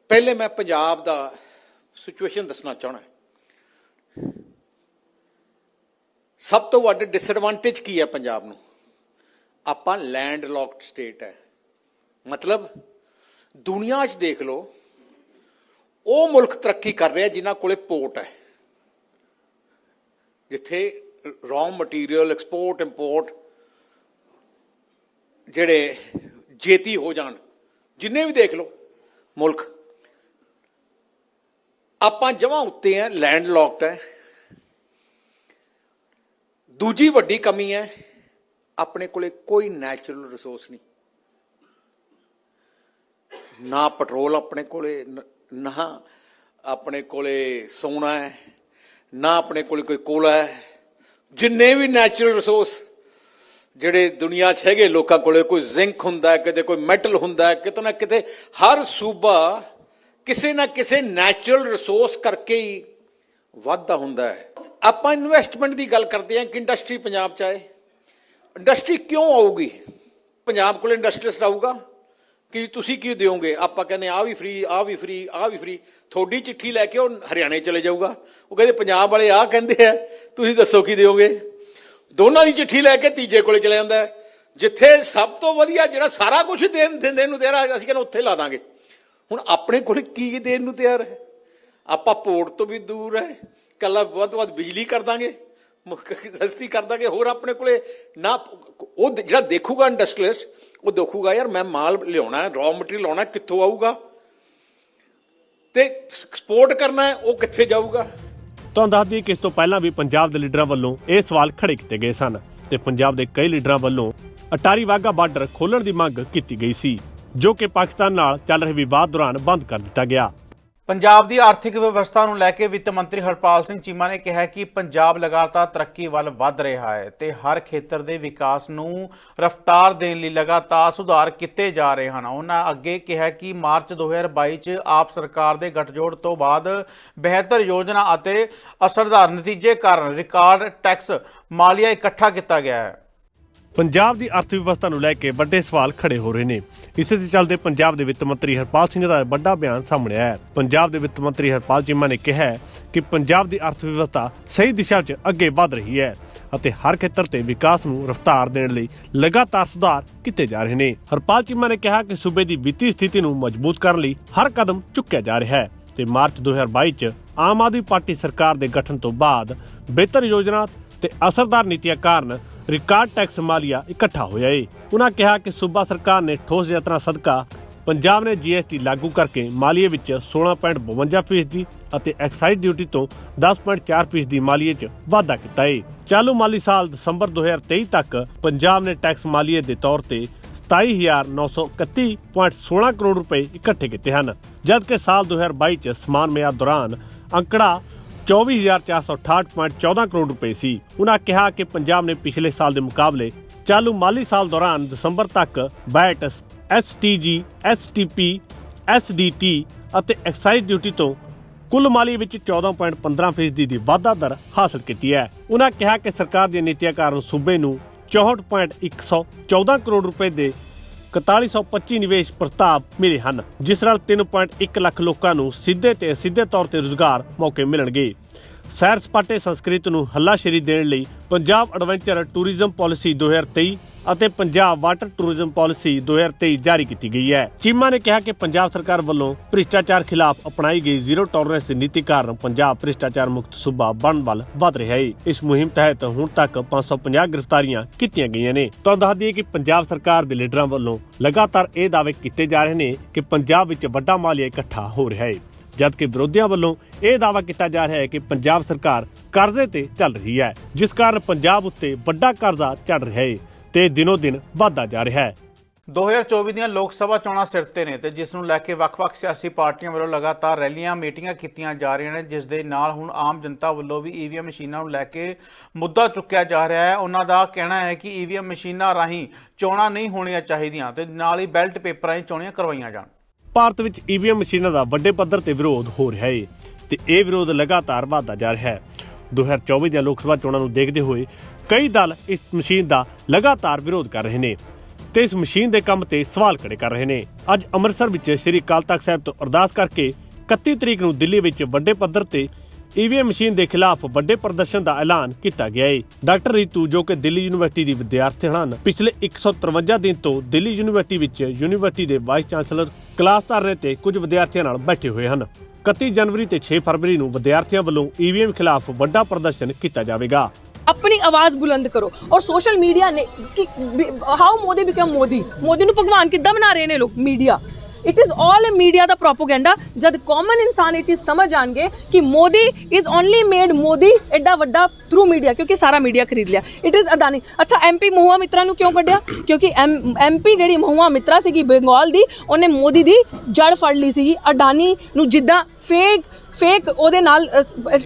ਪਹਿਲੇ ਮੈਂ ਪੰਜਾਬ ਦਾ ਸਿਚੁਏਸ਼ਨ ਦੱਸਣਾ ਚਾਹਣਾ ਸਭ ਤੋਂ ਵੱਡ ਡਿਸਐਡਵਾਂਟੇਜ ਕੀ ਹੈ ਪੰਜਾਬ ਨੂੰ? ਆਪਾਂ ਲੈਂਡ ਲੌਕਡ ਸਟੇਟ ਹੈ। ਮਤਲਬ ਦੁਨੀਆ 'ਚ ਦੇਖ ਲਓ, ਉਹ ਮੁਲਕ ਤਰੱਕੀ ਕਰ ਰਿਹਾ ਜਿਨ੍ਹਾਂ ਕੋਲੇ ਪੋਰਟ ਹੈ। ਜਿੱਥੇ ਰॉ ਮਟੀਰੀਅਲ ਐਕਸਪੋਰਟ ਇੰਪੋਰਟ ਜਿਹੜੇ ਜੇਤੀ ਹੋ ਜਾਣ, ਜਿੰਨੇ ਵੀ ਦੇਖ ਲਓ ਮੁਲਕ, ਆਪਾਂ ਜਮਾਂ ਉੱਤੇ ਹੈ ਲੈਂਡ ਲੌਕਡ ਹੈ। ਦੂਜੀ ਵੱਡੀ ਕਮੀ ਹੈ, ਆਪਣੇ ਕੋਲੇ ਕੋਈ ਨੈਚੁਰਲ ਰਿਸੋਰਸ ਨਹੀਂ। ਨਾ ਪੈਟਰੋਲ ਆਪਣੇ ਕੋਲੇ, ਨ- ਨਾ ਆਪਣੇ ਕੋਲੇ ਸੋਨਾ ਹੈ, ਨਾ ਆਪਣੇ ਕੋਲੇ ਕੋਈ ਕੋਲਾ ਹੈ। ਜਿੰਨੇ ਵੀ ਨੈਚੁਰਲ ਰਿਸੋਰਸ ਜਿਹੜੇ ਦੁਨੀਆ 'ਚ ਹੈਗੇ ਲੋਕਾਂ ਕੋਲੇ, ਕੋਈ ਜ਼ਿੰਕ ਹੁੰਦਾ ਹੈ, ਕਿਤੇ ਕੋਈ ਮੈਟਲ ਹੁੰਦਾ ਹੈ, ਕਿਤੇ ਨਾ ਕਿਤੇ ਹਰ ਸੂਬਾ ਕਿਸੇ ਨਾ ਕਿਸੇ ਨੈਚੁਰਲ ਰਿਸੋਰਸ ਕਰਕੇ ਹੀ ਵਾਧਾ ਹੁੰਦਾ ਹੈ। ਆਪਾਂ ਇਨਵੈਸਟਮੈਂਟ ਦੀ ਗੱਲ ਕਰਦੇ ਹਾਂ ਕਿ ਇੰਡਸਟਰੀ ਪੰਜਾਬ 'ਚ ਆਏ। ਇੰਡਸਟਰੀ ਕਿਉਂ ਆਊਗੀ? ਪੰਜਾਬ ਕੋਲ ਇੰਡਸਟਰੀਸਟ ਆਊਗਾ ਕਿ ਤੁਸੀਂ ਕੀ ਦਿਓਗੇ? ਆਪਾਂ ਕਹਿੰਦੇ ਆ ਵੀ ਫ੍ਰੀ ਆ ਵੀ ਫ੍ਰੀ ਆ ਵੀ ਫ੍ਰੀ ਤੁਹਾਡੀ ਚਿੱਠੀ ਲੈ ਕੇ ਉਹ ਹਰਿਆਣੇ ਚਲੇ ਜਾਊਗਾ। ਉਹ ਕਹਿੰਦੇ ਪੰਜਾਬ ਵਾਲੇ ਆ ਕਹਿੰਦੇ ਆ, ਤੁਸੀਂ ਦੱਸੋ ਕੀ ਦਿਓਗੇ? ਦੋਨਾਂ ਦੀ ਚਿੱਠੀ ਲੈ ਕੇ ਤੀਜੇ ਕੋਲੇ ਚਲੇ ਜਾਂਦਾ ਜਿੱਥੇ ਸਭ ਤੋਂ ਵਧੀਆ ਜਿਹੜਾ ਸਾਰਾ ਕੁਝ ਦੇਣ ਦਿੰਦੇ ਨੂੰ ਤਿਆਰ ਅਸੀਂ ਕਹਿੰਦੇ ਉੱਥੇ ਲਾ ਦਾਂਗੇ। ਹੁਣ ਆਪਣੇ ਕੋਲ ਕੀ ਦੇਣ ਨੂੰ ਤਿਆਰ ਹੈ? ਆਪਾਂ ਪੋਰਟ ਤੋਂ ਵੀ ਦੂਰ ਹੈ। ਕੱਲਾ ਵੱਧ ਵੱਧ ਬਿਜਲੀ ਕਰ ਦਾਂਗੇ ਸਸਤੀ ਕਰ ਦਾਂਗੇ, ਹੋਰ ਆਪਣੇ ਕੋਲੇ ਨਾ ਉਹ ਜਿਹੜਾ ਦੇਖੂਗਾ ਇੰਡਸਟਰੀਅਲਿਸਟ ਉਹ ਦੇਖੂਗਾ, ਯਾਰ ਮੈਂ ਮਾਲ ਲਿਆਉਣਾ ਹੈ ਰॉ ਮਟੀਰੀਅਲ ਲਾਉਣਾ ਕਿੱਥੋਂ ਆਊਗਾ? ਤੇ ਐਕਸਪੋਰਟ ਕਰਨਾ ਹੈ, ਉਹ ਕਿੱਥੇ ਜਾਊਗਾ? ਤੁਹਾਨੂੰ ਦੱਸ ਦਈਏ ਕਿ ਇਸ ਤੋਂ ਪਹਿਲਾਂ ਵੀ ਪੰਜਾਬ ਦੇ ਲੀਡਰਾਂ ਵੱਲੋਂ ਇਹ ਸਵਾਲ ਖੜੇ ਕੀਤੇ ਗਏ ਸਨ ਤੇ ਪੰਜਾਬ ਦੇ ਕਈ ਲੀਡਰਾਂ ਵੱਲੋਂ ਅਟਾਰੀ ਵਾਗਾ ਬਾਰਡਰ ਖੋਲਣ ਦੀ ਮੰਗ ਕੀਤੀ ਗਈ ਸੀ, ਜੋ ਕਿ ਪਾਕਿਸਤਾਨ ਨਾਲ ਚੱਲ ਰਹੇ ਵਿਵਾਦ ਦੌਰਾਨ ਬੰਦ ਕਰ ਦਿੱਤਾ ਗਿਆ। ਪੰਜਾਬ ਦੀ ਆਰਥਿਕ ਵਿਵਸਥਾ ਨੂੰ ਲੈ ਕੇ ਵਿੱਤ ਮੰਤਰੀ ਹਰਪਾਲ ਸਿੰਘ ਚੀਮਾ ਨੇ ਕਿਹਾ ਕਿ ਪੰਜਾਬ ਲਗਾਤਾਰ ਤਰੱਕੀ ਵੱਲ ਵੱਧ ਰਿਹਾ ਹੈ ਤੇ ਹਰ ਖੇਤਰ ਦੇ ਵਿਕਾਸ ਨੂੰ ਰਫ਼ਤਾਰ ਦੇਣ ਲਈ ਲਗਾਤਾਰ ਸੁਧਾਰ ਕੀਤੇ ਜਾ ਰਹੇ ਹਨ। ਉਹਨਾਂ ਅੱਗੇ ਕਿਹਾ ਕਿ ਮਾਰਚ 2022 ਚ ਆਪ ਸਰਕਾਰ ਦੇ ਗਠਜੋੜ ਤੋਂ ਬਾਅਦ ਬਿਹਤਰ ਯੋਜਨਾ ਅਤੇ ਅਸਰਦਾਰ ਨਤੀਜੇ ਕਾਰਨ ਰਿਕਾਰਡ ਟੈਕਸ ਮਾਲੀਆ ਇਕੱਠਾ ਕੀਤਾ ਗਿਆ ਹੈ। ਪੰਜਾਬ ਦੀ ਅਰਥ ਵਿਵਸਥਾ ਨੂੰ ਲੈ ਕੇ ਵੱਡੇ ਸਵਾਲ ਖੜੇ ਹੋ ਰਹੇ ਨੇ। ਇਸੇ ਦੇ ਚੱਲਦੇ ਪੰਜਾਬ ਦੇ ਵਿੱਤ ਮੰਤਰੀ ਹਰਪਾਲ ਸਿੰਘ ਦਾ ਵੱਡਾ ਬਿਆਨ ਸਾਹਮਣੇ ਆਇਆ ਹੈ। ਪੰਜਾਬ ਦੇ ਵਿੱਤ ਮੰਤਰੀ ਹਰਪਾਲ ਚੀਮਾ ਨੇ ਕਿਹਾ ਕਿ ਪੰਜਾਬ ਦੀ ਅਰਥ ਵਿਵਸਥਾ ਸਹੀ ਦਿਸ਼ਾ 'ਚ ਅੱਗੇ ਵਧ ਰਹੀ ਹੈ ਅਤੇ ਹਰ ਖੇਤਰ ਤੇ ਵਿਕਾਸ ਨੂੰ ਰਫ਼ਤਾਰ ਦੇਣ ਲਈ ਲਗਾਤਾਰ ਸੁਧਾਰ ਕੀਤੇ ਜਾ ਰਹੇ ਨੇ। ਹਰਪਾਲ ਚੀਮਾ ਨੇ ਕਿਹਾ ਕਿ ਸੂਬੇ ਦੀ ਵਿੱਤੀ ਸਥਿਤੀ ਨੂੰ ਮਜ਼ਬੂਤ ਕਰਨ ਲਈ ਹਰ ਕਦਮ ਚੁੱਕਿਆ ਜਾ ਰਿਹਾ ਹੈ ਤੇ ਮਾਰਚ 2022 ਚ ਆਮ ਆਦਮੀ ਪਾਰਟੀ ਸਰਕਾਰ ਦੇ ਗਠਨ ਤੋਂ ਬਾਅਦ ਬਿਹਤਰ ਯੋਜਨਾ ਤੇ ਅਸਰਦਾਰ ਨੀਤੀਆਂ ਕਾਰਨ ਰਿਕਾਰਡ ਟੈਕਸ ਮਾਲੀਆ ਇਕੱਠਾ ਹੋਇਆ ਏ। ਉਹਨਾਂ ਕਿਹਾ ਕਿ ਸੂਬਾ ਸਰਕਾਰ ਨੇ ਠੋਸ ਯਤਨਾਂ ਸਦਕਾ ਪੰਜਾਬ ਨੇ ਜੀਐਸਟੀ ਲਾਗੂ ਕਰਕੇ ਮਾਲੀਏ ਵਿੱਚ 16.52% ਅਤੇ ਐਕਸਾਈਜ਼ ਡਿਊਟੀ ਤੋਂ 10.4% ਮਾਲੀਏ 'ਚ ਵਾਧਾ ਕੀਤਾ ਏ। ਚਾਲੂ ਮਾਲੀ ਸਾਲ ਦਸੰਬਰ 2023 ਤੱਕ ਪੰਜਾਬ ਨੇ ਟੈਕਸ ਮਾਲੀਏ ਦੇ ਤੌਰ ਤੇ 27931.16 ਕਰੋੜ ਰੁਪਏ ਇਕੱਠੇ ਕੀਤੇ ਹਨ। ਜਦਕਿ ਸਾਲ 2022 ਚ ਸਮਾਨ ਮਿਆਦ ਦੌਰਾਨ ਅੰਕੜਾ 24468.14 ਕਰੋੜ ਰੁਪਏ ਸੀ। ਉਹਨਾਂ ਕਿਹਾ ਕਿ ਪੰਜਾਬ ਨੇ ਪਿਛਲੇ ਸਾਲ ਦੇ ਮੁਕਾਬਲੇ ਚਾਲੂ ਮਾਲੀ ਸਾਲ ਦੌਰਾਨ ਦਸੰਬਰ ਤੱਕ ਵੈਟ ਐਸਟੀਜੀ ਐਸਟੀਪੀ ਐਸਡੀਟੀ ਅਤੇ ਐਕਸਾਈਜ਼ ਡਿਊਟੀ ਤੋਂ ਕੁੱਲ ਮਾਲੀ ਵਿੱਚ 14.15% ਦੀ ਵਾਧਾ ਦਰ ਹਾਸਲ ਕੀਤੀ ਹੈ। ਉਹਨਾਂ ਕਿਹਾ ਕਿ ਸਰਕਾਰ ਦੀਆਂ ਨੀਤੀਆਂ ਕਾਰਨ ਸੂਬੇ ਨੂੰ 64.114 ਕਰੋੜ ਰੁਪਏ ਦੇ 4125 ਨਿਵੇਸ਼ ਪ੍ਰਸਤਾਵ ਮਿਲੇ ਹਨ, ਜਿਸ ਨਾਲ 3.1 ਲੱਖ ਲੋਕਾਂ ਨੂੰ ਸਿੱਧੇ ਤੇ ਸਿੱਧੇ ਤੌਰ ਤੇ ਰੁਜ਼ਗਾਰ ਮੌਕੇ ਮਿਲਣਗੇ। ਸੈਰ ਸਪਾਟੇ ਸੰਸਕ੍ਰਿਤ ਨੂੰ ਹੱਲਾਸ਼ੇਰੀ ਦੇਣ ਲਈ ਪੰਜਾਬ ਐਡਵੈਂਚਰ ਟੂਰਿਜ਼ਮ ਪਾਲਿਸੀ 2023 ਅਤੇ ਪੰਜਾਬ ਵਾਟਰ ਟੂਰਿਜ਼ਮ ਪਾਲਿਸੀ 2023 ਜਾਰੀ ਕੀਤੀ ਗਈ ਹੈ। ਚੀਮਾ ਨੇ ਕਿਹਾ ਕਿ ਪੰਜਾਬ ਸਰਕਾਰ ਵੱਲੋਂ ਭ੍ਰਿਸ਼ਟਾਚਾਰ ਖਿਲਾਫ ਅਪਣਾਈ ਗਈ ਜ਼ੀਰੋ ਟੋਲਰੈਂਸ ਦੀ ਨੀਤੀ ਕਾਰਨ ਪੰਜਾਬ ਭ੍ਰਿਸ਼ਟਾਚਾਰ ਮੁਕਤ ਸੂਬਾ ਬਣਨ ਵੱਲ ਵਧ ਰਿਹਾ ਹੈ ਇਸ ਮੁਹਿੰਮ ਤਹਿਤ ਹੁਣ ਤੱਕ 550 ਗ੍ਰਿਫਤਾਰੀਆਂ ਕੀਤੀਆਂ ਗਈਆਂ ਨੇ। ਤੁਹਾਨੂੰ ਦੱਸ ਦਈਏ ਕਿ ਪੰਜਾਬ ਸਰਕਾਰ ਦੇ ਲੀਡਰਾਂ ਵੱਲੋਂ ਲਗਾਤਾਰ ਇਹ ਦਾਅਵੇ ਕੀਤੇ ਜਾ ਰਹੇ ਨੇ ਕਿ ਪੰਜਾਬ ਵਿੱਚ ਵੱਡਾ ਮਾਲੀਆ ਇਕੱਠਾ ਹੋ ਰਿਹਾ ਹੈ ਜਦਕਿ ਵਿਰੋਧੀਆਂ ਵੱਲੋਂ ਇਹ ਦਾਅਵਾ ਕੀਤਾ ਜਾ ਰਿਹਾ ਹੈ ਕਿ ਪੰਜਾਬ ਸਰਕਾਰ ਕਰਜ਼ੇ ਤੇ ਚੱਲ ਰਹੀ ਹੈ, ਜਿਸ ਕਾਰਨ ਪੰਜਾਬ ਉੱਤੇ ਵੱਡਾ ਕਰਜ਼ਾ ਚੜ ਰਿਹਾ ਹੈ ਤੇ ਦਿਨੋ ਦਿਨ ਵਧਦਾ ਜਾ ਰਿਹਾ ਹੈ। 2024 ਦੀਆਂ ਲੋਕ ਸਭਾ ਚੋਣਾਂ ਸਿਰ ਤੇ ਨੇ ਤੇ ਜਿਸ ਨੂੰ ਲੈ ਕੇ ਵੱਖ-ਵੱਖ ਸਿਆਸੀ ਪਾਰਟੀਆਂ ਵੱਲੋਂ ਲਗਾਤਾਰ ਰੈਲੀਆਂ ਮੀਟਿੰਗਾਂ ਕੀਤੀਆਂ ਜਾ ਰਹੀਆਂ ਨੇ ਜਿਸ ਦੇ ਨਾਲ ਹੁਣ ਆਮ ਜਨਤਾ ਵੱਲੋਂ ਵੀ ਈਵੀਐਮ ਮਸ਼ੀਨਾਂ ਨੂੰ ਲੈ ਕੇ ਮੁੱਦਾ ਚੁੱਕਿਆ ਜਾ ਰਿਹਾ ਹੈ। ਉਹਨਾਂ ਦਾ ਕਹਿਣਾ ਹੈ ਕਿ ਈਵੀਐਮ ਮਸ਼ੀਨਾਂ ਰਾਹੀਂ ਚੋਣਾਂ ਨਹੀਂ ਹੋਣੀਆਂ ਚਾਹੀਦੀਆਂ ਤੇ ਨਾਲ ਹੀ ਬੈਲਟ ਪੇਪਰਾਂ 'ਚ ਚੋਣਾਂ ਕਰਵਾਈਆਂ ਜਾਣ। ਭਾਰਤ ਵਿੱਚ ਈਵੀਐਮ ਮਸ਼ੀਨਾਂ ਦਾ ਵੱਡੇ ਪੱਧਰ ਤੇ ਵਿਰੋਧ ਹੋ ਰਿਹਾ ਹੈ ਤੇ ਇਹ ਵਿਰੋਧ ਲਗਾਤਾਰ ਵਧਦਾ ਜਾ ਰਿਹਾ ਹੈ। 2024 ਦੀਆਂ ਲੋਕ ਸਭਾ ਚੋਣਾਂ ਨੂੰ ਦੇਖਦੇ ਹੋਏ ਕਈ ਦਲ ਇਸ ਮਸ਼ੀਨ ਦਾ ਲਗਾਤਾਰ ਵਿਰੋਧ ਕਰ ਰਹੇ ਨੇ ਤੇ ਇਸ ਮਸ਼ੀਨ ਦੇ ਕੰਮ ਤੇ ਸਵਾਲ ਖੜੇ ਕਰ ਰਹੇ ਨੇ। ਅੱਜ ਅੰਮ੍ਰਿਤਸਰ ਵਿੱਚ ਸ੍ਰੀ ਅਕਾਲ ਤਖਤ ਸਾਹਿਬ ਤੋਂ ਅਰਦਾਸ ਕਰਕੇ 31 ਤਰੀਕ ਨੂੰ ਦਿੱਲੀ ਵਿੱਚ ਵੱਡੇ ਪੱਧਰ ਤੇ ਈਵੀਐਮ ਮਸ਼ੀਨ ਦੇ ਖਿਲਾਫ ਵੱਡੇ ਪ੍ਰਦਰਸ਼ਨ ਦਾ ਐਲਾਨ ਕੀਤਾ ਗਿਆ ਹੈ ਡਾਕਟਰ ਰੀਤੂ, ਜੋ ਕਿ ਦਿੱਲੀ ਯੂਨੀਵਰਸਿਟੀ ਦੀ ਵਿਦਿਆਰਥਣ ਹਨ, ਪਿਛਲੇ 153 ਦਿਨ ਤੋਂ ਦਿੱਲੀ ਯੂਨੀਵਰਸਿਟੀ ਵਿੱਚ ਯੂਨੀਵਰਸਿਟੀ ਦੇ ਵਾਈਸ ਚਾਂਸਲਰ ਕਲਾਸ ਧਰਨੇ ਤੇ ਕੁਝ ਵਿਦਿਆਰਥੀਆਂ ਨਾਲ ਬੈਠੇ ਹੋਏ ਹਨ। 31 ਜਨਵਰੀ ਤੇ 6 ਫਰਵਰੀ ਨੂੰ ਵਿਦਿਆਰਥੀਆਂ ਵੱਲੋਂ ਈਵੀਐਮ ਖਿਲਾਫ ਵੱਡਾ ਪ੍ਰਦਰਸ਼ਨ ਕੀਤਾ ਜਾਵੇਗਾ। ਆਪਣੀ ਆਵਾਜ਼ ਬੁਲੰਦ ਕਰੋ। ਔਰ ਸੋਸ਼ਲ ਮੀਡੀਆ ਨੇ ਕਿ ਹਾਊ ਮੋਦੀ ਬਿਕਮ ਮੋਦੀ? ਮੋਦੀ ਨੂੰ ਭਗਵਾਨ ਕਿੱਦਾਂ ਬਣਾ ਰਹੇ ਨੇ ਲੋਕ? Media it is all media the propaganda ਜਦ ਕਾਮਨ ਇਨਸਾਨ ਇਹ ਚੀਜ਼ ਸਮਝ ਜਾਣਗੇ ਕਿ Modi is only made Modi ਐਡਾ ਵੱਡਾ ਥਰੂ ਮੀਡੀਆ ਕਿਉਂਕਿ ਸਾਰਾ ਮੀਡੀਆ ਖਰੀਦ ਲਿਆ। ਇਟ ਇਜ਼ ਅਦਾਨੀ ਅੱਛਾ ਐਮਪੀ ਮਹੁਆ ਮਿੱਤਰਾ ਨੂੰ ਕਿਉਂ ਕੱਢਿਆ? ਕਿਉਂਕਿ ਐਮਪੀ ਜਿਹੜੀ ਮਹੂਆ ਮਿੱਤਰਾ ਸੀਗੀ ਬੰਗਾਲ ਦੀ, ਉਹਨੇ ਮੋਦੀ ਦੀ ਜੜ ਫੜ ਲਈ ਸੀਗੀ। ਅਡਾਨੀ ਨੂੰ ਜਿੱਦਾਂ ਫੇਕ ਫੇਕ ਉਹਦੇ ਨਾਲ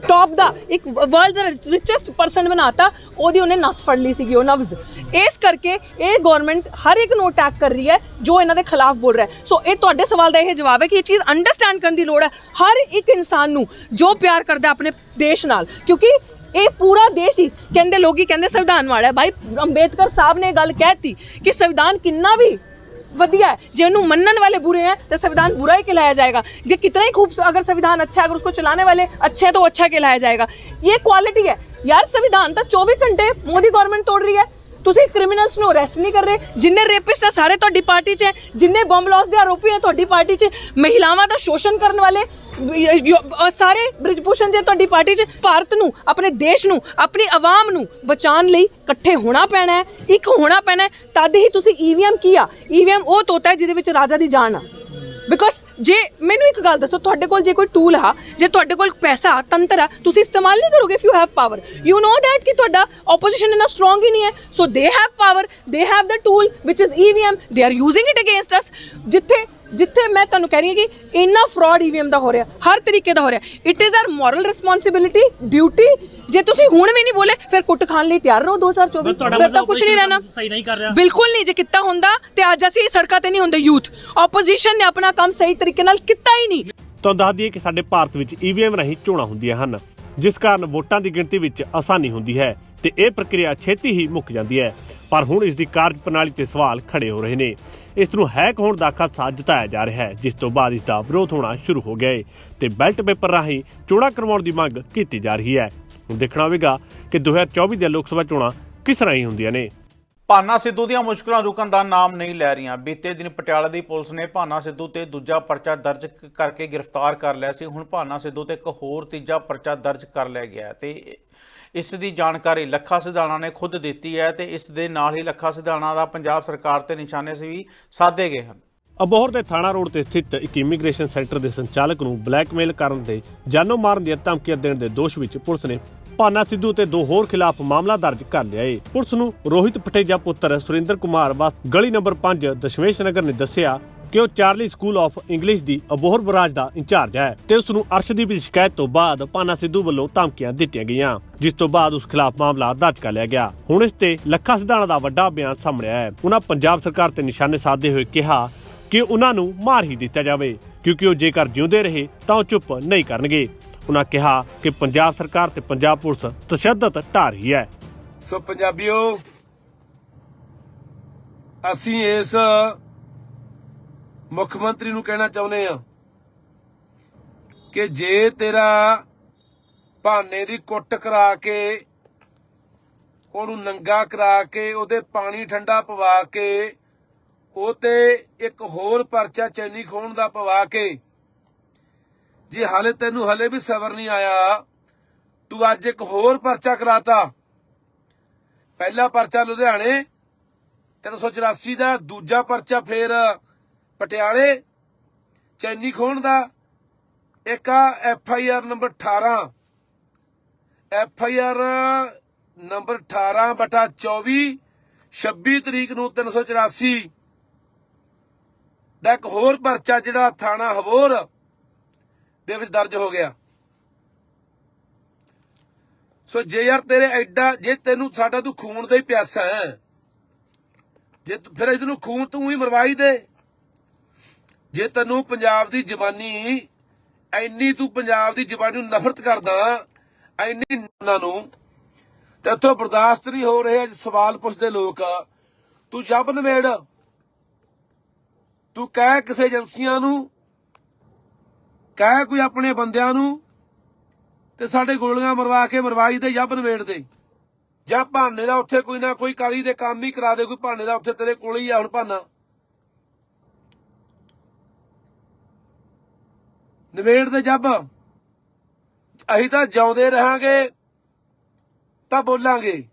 ਟੌਪ ਦਾ ਇੱਕ ਵਰਲਡ ਦਾ ਰਿਚੈਸਟ ਪਰਸਨ ਬਣਾਤਾ, ਉਹਦੀ ਉਹਨੇ ਨਸ ਫੜ ਲਈ ਸੀਗੀ, ਉਹ ਨਵਜ਼। ਇਸ ਕਰਕੇ ਇਹ ਗਵਰਨਮੈਂਟ ਹਰ ਇੱਕ ਨੂੰ ਅਟੈਕ ਕਰ ਰਹੀ ਹੈ, ਜੋ ਇਹਨਾਂ ਦੇ ਖਿਲਾਫ ਬੋਲ ਰਿਹਾ ਸੋ ਇਹ ਤੁਹਾਡੇ ਸਵਾਲ ਦਾ ਇਹ ਜਵਾਬ ਹੈ ਕਿ ਇਹ ਚੀਜ਼ ਅੰਡਰਸਟੈਂਡ ਕਰਨ ਦੀ ਲੋੜ ਹੈ। ਹਰ ਇੱਕ ਇਨਸਾਨ ਨੂੰ ਜੋ ਪਿਆਰ ਕਰਦਾ ਆਪਣੇ ਦੇਸ਼ ਨਾਲ, ਕਿਉਂਕਿ ਇਹ ਪੂਰਾ ਦੇਸ਼ ਹੀ, ਕਹਿੰਦੇ ਲੋਕੀ ਕਹਿੰਦੇ ਸੰਵਿਧਾਨ ਵਾਲਾ ਹੈ। ਭਾਈ ਅੰਬੇਦਕਰ ਸਾਹਿਬ ਨੇ ਇਹ ਗੱਲ ਕਹਿਤੀ ਕਿ ਸੰਵਿਧਾਨ ਕਿੰਨਾ ਵੀ ਵਧੀਆ है जे उन्हें मनन वाले बुरे हैं तो संविधान बुरा ही कहलाया जाएगा जे कितना ही खूब अगर संविधान अच्छा है अगर उसको चलाने वाले अच्छे हैं तो वो अच्छा कहलाया जाएगा ये क्वालिटी है यार संविधान तो 24 घंटे मोदी गवर्नमेंट तोड़ रही है ਤੁਸੀਂ ਕ੍ਰਿਮੀਨਲਸ ਨੂੰ ਅਰੈਸਟ ਨਹੀਂ ਕਰ ਰਹੇ ਜਿੰਨੇ ਰੇਪਿਸਟ ਆ ਸਾਰੇ ਤੁਹਾਡੀ ਪਾਰਟੀ 'ਚ ਹੈ, ਜਿੰਨੇ ਬੰਬ ਲਾਸ ਦੇ ਆਰੋਪੀ ਹੈ ਤੁਹਾਡੀ ਪਾਰਟੀ 'ਚ, ਮਹਿਲਾਵਾਂ ਦਾ ਸ਼ੋਸ਼ਣ ਕਰਨ ਵਾਲੇ ਯ- ਸਾਰੇ ਬ੍ਰਿਜਭੂਸ਼ਣ ਜੇ ਤੁਹਾਡੀ ਪਾਰਟੀ 'ਚ, ਭਾਰਤ ਨੂੰ, ਆਪਣੇ ਦੇਸ਼ ਨੂੰ, ਆਪਣੀ ਆਵਾਮ ਨੂੰ ਬਚਾਉਣ ਲਈ ਇਕੱਠੇ ਹੋਣਾ ਪੈਣਾ ਹੈ, ਇੱਕ ਹੋਣਾ ਪੈਣਾ ਹੈ, ਤਦ ਹੀ ਤੁਸੀਂ ਈਵੀਐਮ ਕੀ ਆ? ਈਵੀਐਮ ਉਹ ਤੋਤਾ ਹੈ ਜਿਹਦੇ ਵਿੱਚ ਰਾਜਾ ਦੀ ਜਾਨ ਆ। ਬਿਕੋਜ਼ ਜੇ ਮੈਨੂੰ ਇੱਕ ਗੱਲ ਦੱਸੋ, ਤੁਹਾਡੇ ਕੋਲ ਜੇ ਕੋਈ ਟੂਲ ਆ, ਜੇ ਤੁਹਾਡੇ ਕੋਲ ਪੈਸਾ, ਤੰਤਰ ਆ, ਤੁਸੀਂ ਇਸਤੇਮਾਲ ਨਹੀਂ ਕਰੋਗੇ if you have power you know that ਕਿ ਤੁਹਾਡਾ ਆਪੋਜੀਸ਼ਨ ਇਨਾ ਸਟਰੋਂਗ ਹੀ ਨਹੀਂ ਹੈ। So they have power they have the tool which is EVM they are using it against us ਜਿੱਥੇ ਜਿੱਥੇ ਮੈਂ ਤੁਹਾਨੂੰ ਕਹਿ ਰਹੀ ਹਾਂ ਕਿ ਇੰਨਾ ਫਰਾਡ ਈਵੀਐਮ ਦਾ ਹੋ ਰਿਹਾ ਹਰ ਤਰੀਕੇ ਦਾ ਹੋ ਰਿਹਾ। It is our moral responsibility duty ਜੇ ਤੁਸੀਂ ਹੁਣ ਵੀ ਨਹੀਂ ਬੋਲੇ ਫਿਰ ਕੁੱਟ ਖਾਣ ਲਈ ਤਿਆਰ ਰਹੋ 2024 ਫਿਰ ਤਾਂ ਕੁਝ ਨਹੀਂ ਰਹਿਣਾ। ਸਹੀ ਨਹੀਂ ਕਰ ਰਿਹਾ। ਬਿਲਕੁਲ ਨਹੀਂ ਜੇ ਕੀਤਾ ਹੁੰਦਾ ਤੇ ਅੱਜ ਅਸੀਂ ਸੜਕਾਂ ਤੇ ਨਹੀਂ ਹੁੰਦੇ ਯੂਥ। ਆਪੋਜੀਸ਼ਨ ਨੇ ਆਪਣਾ ਕੰਮ ਸਹੀ ਤਰੀਕੇ ਨਾਲ ਕੀਤਾ ਹੀ ਨਹੀਂ। ਤੁਹਾਨੂੰ ਦੱਸ ਦਈਏ ਕਿ ਸਾਡੇ ਭਾਰਤ ਵਿੱਚ ਈਵੀਐਮ ਰਾਹੀਂ ਚੋਣਾਂ ਹੁੰਦੀਆਂ ਹਨ। ਜਿਸ ਕਾਰਨ ਵੋਟਾਂ ਦੀ ਗਿਣਤੀ ਵਿੱਚ ਆਸਾਨੀ ਹੁੰਦੀ ਹੈ ਤੇ ਇਹ ਪ੍ਰਕਿਰਿਆ ਛੇਤੀ ਹੀ ਮੁੱਕ ਜਾਂਦੀ ਹੈ। ਪਰ ਹੁਣ ਇਸ ਦੀ ਕਾਰਜ ਪ੍ਰਣਾਲੀ ਤੇ ਸਵਾਲ ਖੜੇ ਹੋ ਰਹੇ ਨੇ। ਇਸ ਨੂੰ ਹੈਕ ਹੋਣ ਦਾ ਖਦਸ਼ਾ ਜਤਾਇਆ ਜਾ ਰਿਹਾ ਹੈ, ਜਿਸ ਤੋਂ ਬਾਅਦ ਇਸ ਦਾ ਵਿਰੋਧ ਹੋਣਾ ਸ਼ੁਰੂ ਹੋ ਗਿਆ ਤੇ ਬੈਲਟ ਪੇਪਰ ਰਾਹੀਂ ਚੋਣਾਂ ਕਰਵਾਉਣ ਦੀ ਮੰਗ ਕੀਤੀ ਜਾ ਰਹੀ ਹੈ। ਹੁਣ ਦੇਖਣਾ ਹੋਵੇਗਾ ਕਿ 2024 ਦੀਆਂ ਲੋਕ ਸਭਾ ਚੋਣਾਂ ਕਿਸ ਰਾਹੀਂ ਹੁੰਦੀਆਂ ਨੇ। ਭਾਨਾ ਸਿੱਧੂ ਦੀਆਂ ਮੁਸ਼ਕਲਾਂ ਰੁਕਣ ਦਾ ਨਾਮ ਨਹੀਂ ਲੈ ਰਹੀਆਂ। ਬੀਤੇ ਦਿਨ ਪਟਿਆਲਾ ਦੀ ਪੁਲਿਸ ਨੇ ਭਾਨਾ ਸਿੱਧੂ ਤੇ ਦੂਜਾ ਪਰਚਾ ਦਰਜ ਕਰਕੇ ਗ੍ਰਿਫਤਾਰ ਕਰ ਲਿਆ ਸੀ। ਹੁਣ ਭਾਨਾ ਸਿੱਧੂ ਤੇ ਇੱਕ ਹੋਰ ਤੀਜਾ ਪਰਚਾ ਦਰਜ ਕਰ ਲਿਆ ਗਿਆ ਤੇ ਇਸ ਦੀ ਜਾਣਕਾਰੀ ਲੱਖਾ ਸਿਧਾਣਾ ਨੇ ਖੁਦ ਦਿੱਤੀ ਹੈ ਤੇ ਇਸ ਦੇ ਨਾਲ ਹੀ ਲੱਖਾ ਸਿਧਾਣਾ ਦਾ ਪੰਜਾਬ ਸਰਕਾਰ ਤੇ ਨਿਸ਼ਾਨੇ ਵੀ ਸਾਧੇ ਗਏ ਹਨ। ਅਬੋਹਰ ਦੇ ਥਾਣਾ ਰੋਡ ਤੇ ਸਥਿਤ ਇੱਕ ਇਮੀਗ੍ਰੇਸ਼ਨ ਸੈਂਟਰ ਦੇ ਸੰਚਾਲਕ ਨੂੰ ਬਲੈਕਮੇਲ ਕਰਨ ਦੇ ਜਾਨੋਂ ਮਾਰਨ ਦੀਆਂ ਧਮਕੀਆਂ ਦੇਣ ਦੇ ਦੋਸ਼ ਵਿੱਚ ਪੁਲਿਸ ਨੇ ਭਾਨਾ ਸਿੱਧੂ ਤੇ ਦੋ ਹੋਰ ਖਿਲਾਫ ਮਾਮਲਾ ਦਰਜ ਕਰ ਲਿਆ ਏ। ਪੁਲਿਸ ਨੂੰ ਰੋਹਿਤ ਪਟੇਜਾ ਪੁੱਤਰ ਸੁਰਿੰਦਰ ਕੁਮਾਰ ਵਾਸ ਗਲੀ ਨੰਬਰ 5 ਦਸ਼ਮੇਸ਼ ਨਗਰ ਨੇ ਦੱਸਿਆ ਕਿ ਉਹ ਚਾਰਲੀ ਸਕੂਲ ਆਫ ਇੰਗਲਿਸ਼ ਦੀ ਅਬੋਹਰ ਬਰਾਜ ਦਾ ਇੰਚਾਰਜ ਹੈ ਤੇ ਉਸ ਨੂੰ ਅਰਸ਼ਦੀਪ ਦੀ ਸ਼ਿਕਾਇਤ ਤੋਂ ਬਾਅਦ ਭਾਨਾ ਸਿੱਧੂ ਵੱਲੋਂ ਧਮਕੀਆਂ ਦਿੱਤੀਆਂ ਗਈਆਂ, ਜਿਸ ਤੋਂ ਬਾਅਦ ਉਸ ਖਿਲਾਫ ਮਾਮਲਾ ਦਰਜ ਕਰ ਲਿਆ ਗਿਆ। ਹੁਣ ਇਸ ਤੇ ਲੱਖਾ ਸਿਧਾਣਾ ਦਾ ਵੱਡਾ ਬਿਆਨ ਸਾਹਮਣੇ ਆਇਆ ਹੈ। ਉਹਨਾਂ ਪੰਜਾਬ ਸਰਕਾਰ ਤੇ ਨਿਸ਼ਾਨੇ ਸਾਧਦੇ ਹੋਏ ਕਿਹਾ ਕਿ ਉਹਨਾਂ ਨੂੰ ਮਾਰ ਹੀ ਦਿੱਤਾ ਜਾਵੇ, ਕਿਉਂਕਿ ਉਹ ਜੇਕਰ ਜਿਉਂਦੇ ਰਹੇ ਤਾਂ ਉਹ ਚੁੱਪ ਨਹੀਂ ਕਰਨਗੇ। ਉਹਨਾਂ ਕਿਹਾ ਕਿ ਪੰਜਾਬ ਸਰਕਾਰ ਤੇ ਪੰਜਾਬ ਪੁਲਿਸ ਤਸ਼ੱਦਦ ਢਾ ਰਹੀ ਹੈ। ਸੋ ਪੰਜਾਬੀਓ, ਅਸੀਂ ਇਸ ਮੁੱਖ ਮੰਤਰੀ ਨੂੰ ਕਹਿਣਾ ਚਾਹੁੰਦੇ ਆ ਕਿ ਜੇ ਤੇਰਾ ਭਾਨੇ ਦੀ ਕੁੱਟ ਕਰਾ ਕੇ, ਉਹਨੂੰ ਨੰਗਾ ਕਰਾ ਕੇ, ਉਹਦੇ ਪਾਣੀ ਠੰਡਾ ਪਵਾ ਕੇ, ਉਹ ਤੇ ਇੱਕ ਹੋਰ ਪਰਚਾ ਚੈਨੀ ਖੋਣ ਦਾ ਪਵਾ ਕੇ, ਜੇ ਹਾਲੇ ਤੈਨੂੰ ਹਲੇ ਵੀ ਸਬਰ ਨਹੀਂ ਆਇਆ, ਤੂੰ ਅੱਜ ਇੱਕ ਹੋਰ ਪਰਚਾ ਕਰਾਤਾ। ਪਹਿਲਾ ਪਰਚਾ ਲੁਧਿਆਣੇ 384 ਦਾ, ਦੂਜਾ ਪਰਚਾ ਫੇਰ ਪਟਿਆਲੇ, ਚੈਨੀ ਖੋਣ ਦਾ, ਇੱਕ ਆ F I R number 18 F I R number 18 ਬਟਾ 24 26 ਤਰੀਕ ਨੂੰ 384 ਦਾ ਇੱਕ ਹੋਰ ਪਰਚਾ ਜਿਹੜਾ ਥਾਣਾ ਹਵੋਰ ਦੇ ਵਿੱਚ ਦਰਜ ਹੋ ਗਿਆ। ਸੋ ਜੇ ਯਾਰ ਤੇਰੇ ਐਡਾ, ਜੇ ਤੈਨੂੰ ਸਾਡਾ ਤੂੰ ਖੂਨ ਦਾ ਹੀ ਪਿਆਸਾ ਹੈ, ਜੇ ਤੂੰ- ਫਿਰ ਇਹਨੂੰ ਖੂਨ ਤੂੰ ਹੀ ਮਰਵਾਈ ਦੇ। ਜੇ ਤੈਨੂੰ ਪੰਜਾਬ ਦੀ ਜਵਾਨੀ ਐਨੀ ਤੂੰ ਪੰਜਾਬ ਦੀ ਜਵਾਨੀ ਨੂੰ ਨਫ਼ਰਤ ਕਰਦਾ ਐਨੀ ਉਹਨਾਂ ਨੂੰ, ਤੇ ਇੱਥੋਂ ਬਰਦਾਸ਼ਤ ਨਹੀਂ ਹੋ ਰਿਹਾ ਅੱਜ ਸਵਾਲ ਪੁੱਛਦੇ ਲੋਕ, ਤੂੰ ਜੱਬ ਨਵੇੜ ਤੂੰ ਕਹਿ ਕਿਸੇ ਏਜੰਸੀਆਂ ਨੂੰ, ਕਹਿ ਕੋਈ ਆਪਣੇ ਬੰਦਿਆਂ ਨੂੰ, ਤੇ ਸਾਡੇ ਗੋਲੀਆਂ ਮਰਵਾ ਕੇ ਮਰਵਾਈ ਦੇ ਜੱਬ ਨਵੇੜ ਦੇ। ਜਾਂ ਭਾਨੇ ਦਾ ਉੱਥੇ ਕੋਈ ਨਾ ਕੋਈ ਕਾਲੀ ਦੇ ਕੰਮ ਹੀ ਕਰਾ ਦੇ, ਕੋਈ ਭਾਨੇ ਦਾ ਉੱਥੇ ਤੇਰੇ ਕੋਲ ਹੀ ਆ ਹੁਣ ਭਾਨਾ। ਨਵੇੜ ਦੇ ਜੱਬ। ਅਸੀਂ ਤਾਂ ਜਿਉਂਦੇ ਰਹਾਂਗੇ, ਤਾਂ ਬੋਲਾਂਗੇ।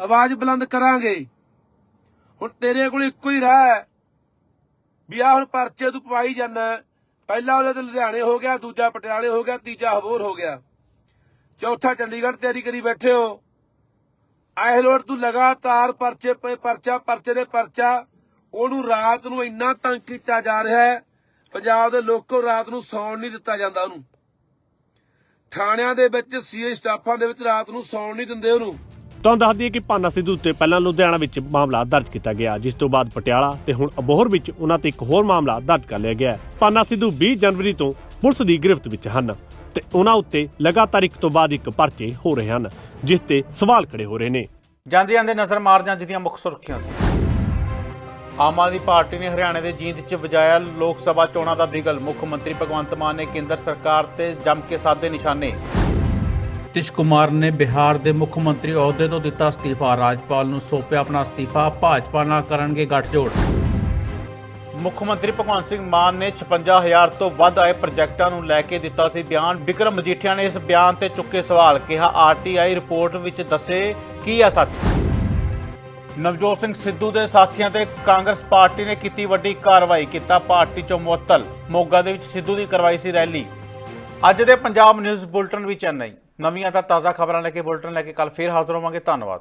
ਆਵਾਜ਼ ਬੁਲੰਦ ਕਰਾਂਗੇ। ਹੁਣ ਤੇਰੇ ਕੋਲ ਇੱਕੋ ਹੀ ਰਾਹ ਹੈ, ਵੀ ਆ ਹੁਣ ਪਰਚੇ ਤੂੰ ਪਵਾਈ ਜਾਂਦਾ ਪਹਿਲਾ ਉਹਦੇ ਤੇ ਲੁਧਿਆਣੇ ਹੋ ਗਿਆ, ਦੂਜਾ ਪਟਿਆਲੇ ਹੋ ਗਿਆ, ਤੀਜਾ ਹਬੋਰ ਹੋ ਗਿਆ। ਚੌਥਾ ਚੰਡੀਗੜ੍ਹ ਤੇਰੀ ਕਰੀ ਬੈਠੇ ਹੋ। ਆਏ ਲੋੜ ਤੂੰ ਲਗਾਤਾਰ ਪਰਚੇ ਪਰਚਾ, ਪਰਚੇ ਦੇ ਪਰਚਾ। ਉਹਨੂੰ ਰਾਤ ਨੂੰ ਇੰਨਾ ਤੰਗ ਕੀਤਾ ਜਾ ਰਿਹਾ ਹੈ ਪੰਜਾਬ ਦੇ ਲੋਕੋ ਰਾਤ ਨੂੰ ਸੌਣ ਨਹੀਂ ਦਿੱਤਾ ਜਾਂਦਾ ਉਹਨੂੰ। ਥਾਣਿਆਂ ਦੇ ਵਿੱਚ ਸੀਏ ਸਟਾਫਾਂ ਦੇ ਵਿੱਚ ਰਾਤ ਨੂੰ ਸੌਣ ਨਹੀਂ ਦਿੰਦੇ ਉਹਨੂੰ। ਤੁਹਾਨੂੰ ਦੱਸ ਦਈਏ ਕਿ ਪਾਨਾ ਸਿੱਧੂ ਉੱਤੇ ਪਹਿਲਾਂ ਲੁਧਿਆਣਾ ਵਿੱਚ ਮਾਮਲਾ ਦਰਜ ਕੀਤਾ ਗਿਆ ਜਿਸ ਤੋਂ ਬਾਅਦ ਪਟਿਆਲਾ ਤੇ ਹੁਣ ਅਬੋਹਰ ਵਿੱਚ ਉਹਨਾਂ ਤੇ ਇੱਕ ਹੋਰ ਮਾਮਲਾ ਦਰਜ ਕਰ ਲਿਆ ਗਿਆ ਹੈ। ਪਾਨਾ ਸਿੱਧੂ 20 ਜਨਵਰੀ ਤੋਂ ਪੁਲਿਸ ਦੀ ਗ੍ਰਿਫਤ ਵਿੱਚ ਹਨ ਤੇ ਉਹਨਾਂ ਉੱਤੇ ਲਗਾਤਾਰ ਇੱਕ ਤੋਂ ਬਾਅਦ ਇੱਕ ਪਰਚੇ ਹੋ ਰਹੇ ਹਨ ਜਿਸ ਤੇ ਸਵਾਲ ਖੜੇ ਹੋ ਰਹੇ ਨੇ। ਜਾਂਦੇ ਜਾਂਦੇ ਨਜ਼ਰ ਮਾਰ ਜਾਂ ਜਿਹਦੀਆਂ ਮੁੱਖ ਸੁਰਖੀਆਂ ਤੇ ਆਮ ਆਦਮੀ ਪਾਰਟੀ ਨੇ ਹਰਿਆਣਾ ਦੇ ਜੀਂਦ 'ਚ ਵਜਾਇਆ ਲੋਕ ਸਭਾ ਚੋਣਾਂ ਦਾ ਬਿਗਲ ਮੁੱਖ ਮੰਤਰੀ ਭਗਵੰਤ ਮਾਨ ਨੇ ਕੇਂਦਰ ਸਰਕਾਰ ਤੇ ਜੰਮ ਕੇ ਸਾਧੇ ਨਿਸ਼ਾਨੇ। ਤਿਸ਼ ਕੁਮਾਰ ਨੇ ਬਿਹਾਰ ਦੇ ਮੁੱਖ ਮੰਤਰੀ ਅਹੁਦੇ ਤੋਂ ਦਿੱਤਾ ਅਸਤੀਫਾ। ਰਾਜਪਾਲ ਨੂੰ ਸੌਂਪਿਆ ਆਪਣਾ ਅਸਤੀਫਾ। ਭਾਜਪਾ ਨਾਲ ਕਰਨਗੇ ਗੱਠਜੋੜ। ਮੁੱਖ ਮੰਤਰੀ ਭਗਵੰਤ ਸਿੰਘ ਮਾਨ ਨੇ 56000 ਤੋਂ ਵੱਧ ਆਏ ਪ੍ਰੋਜੈਕਟਾਂ ਨੂੰ ਲੈ ਕੇ ਦਿੱਤਾ ਸੀ ਬਿਆਨ। ਬਿਕਰਮ ਮਜੀਠੀਆ ਨੇ ਇਸ ਬਿਆਨ ਤੇ ਚੁੱਕੇ ਸਵਾਲ। ਕਿਹਾ ਆਰਟੀਆਈ ਰਿਪੋਰਟ ਵਿੱਚ ਦੱਸੇ ਕੀ ਹੈ ਸੱਚ? ਨਵਜੋਤ ਸਿੰਘ ਸਿੱਧੂ ਦੇ ਸਾਥੀਆਂ ਤੇ ਕਾਂਗਰਸ ਪਾਰਟੀ ਨੇ ਕੀਤੀ ਵੱਡੀ ਕਾਰਵਾਈ, ਕੀਤਾ ਪਾਰਟੀ ਚੋਂ ਮੁਅੱਤਲ। ਮੋਗਾ ਦੇ ਵਿੱਚ ਸਿੱਧੂ ਦੀ ਕਰਵਾਈ ਸੀ ਰੈਲੀ। ਅੱਜ ਦੇ ਪੰਜਾਬ ਨਿਊਜ਼ ਬੁਲਟਨ ਵੀ ਚੈਨਈ। ਨਵੀਆਂ ਤਾਂ ਤਾਜ਼ਾ ਖਬਰਾਂ ਲੈ ਕੇ ਬੁਲਟਨ ਲੈ ਕੇ ਕੱਲ ਫੇਰ ਹਾਜ਼ਰ ਹੋਵਾਂਗੇ। ਧੰਨਵਾਦ।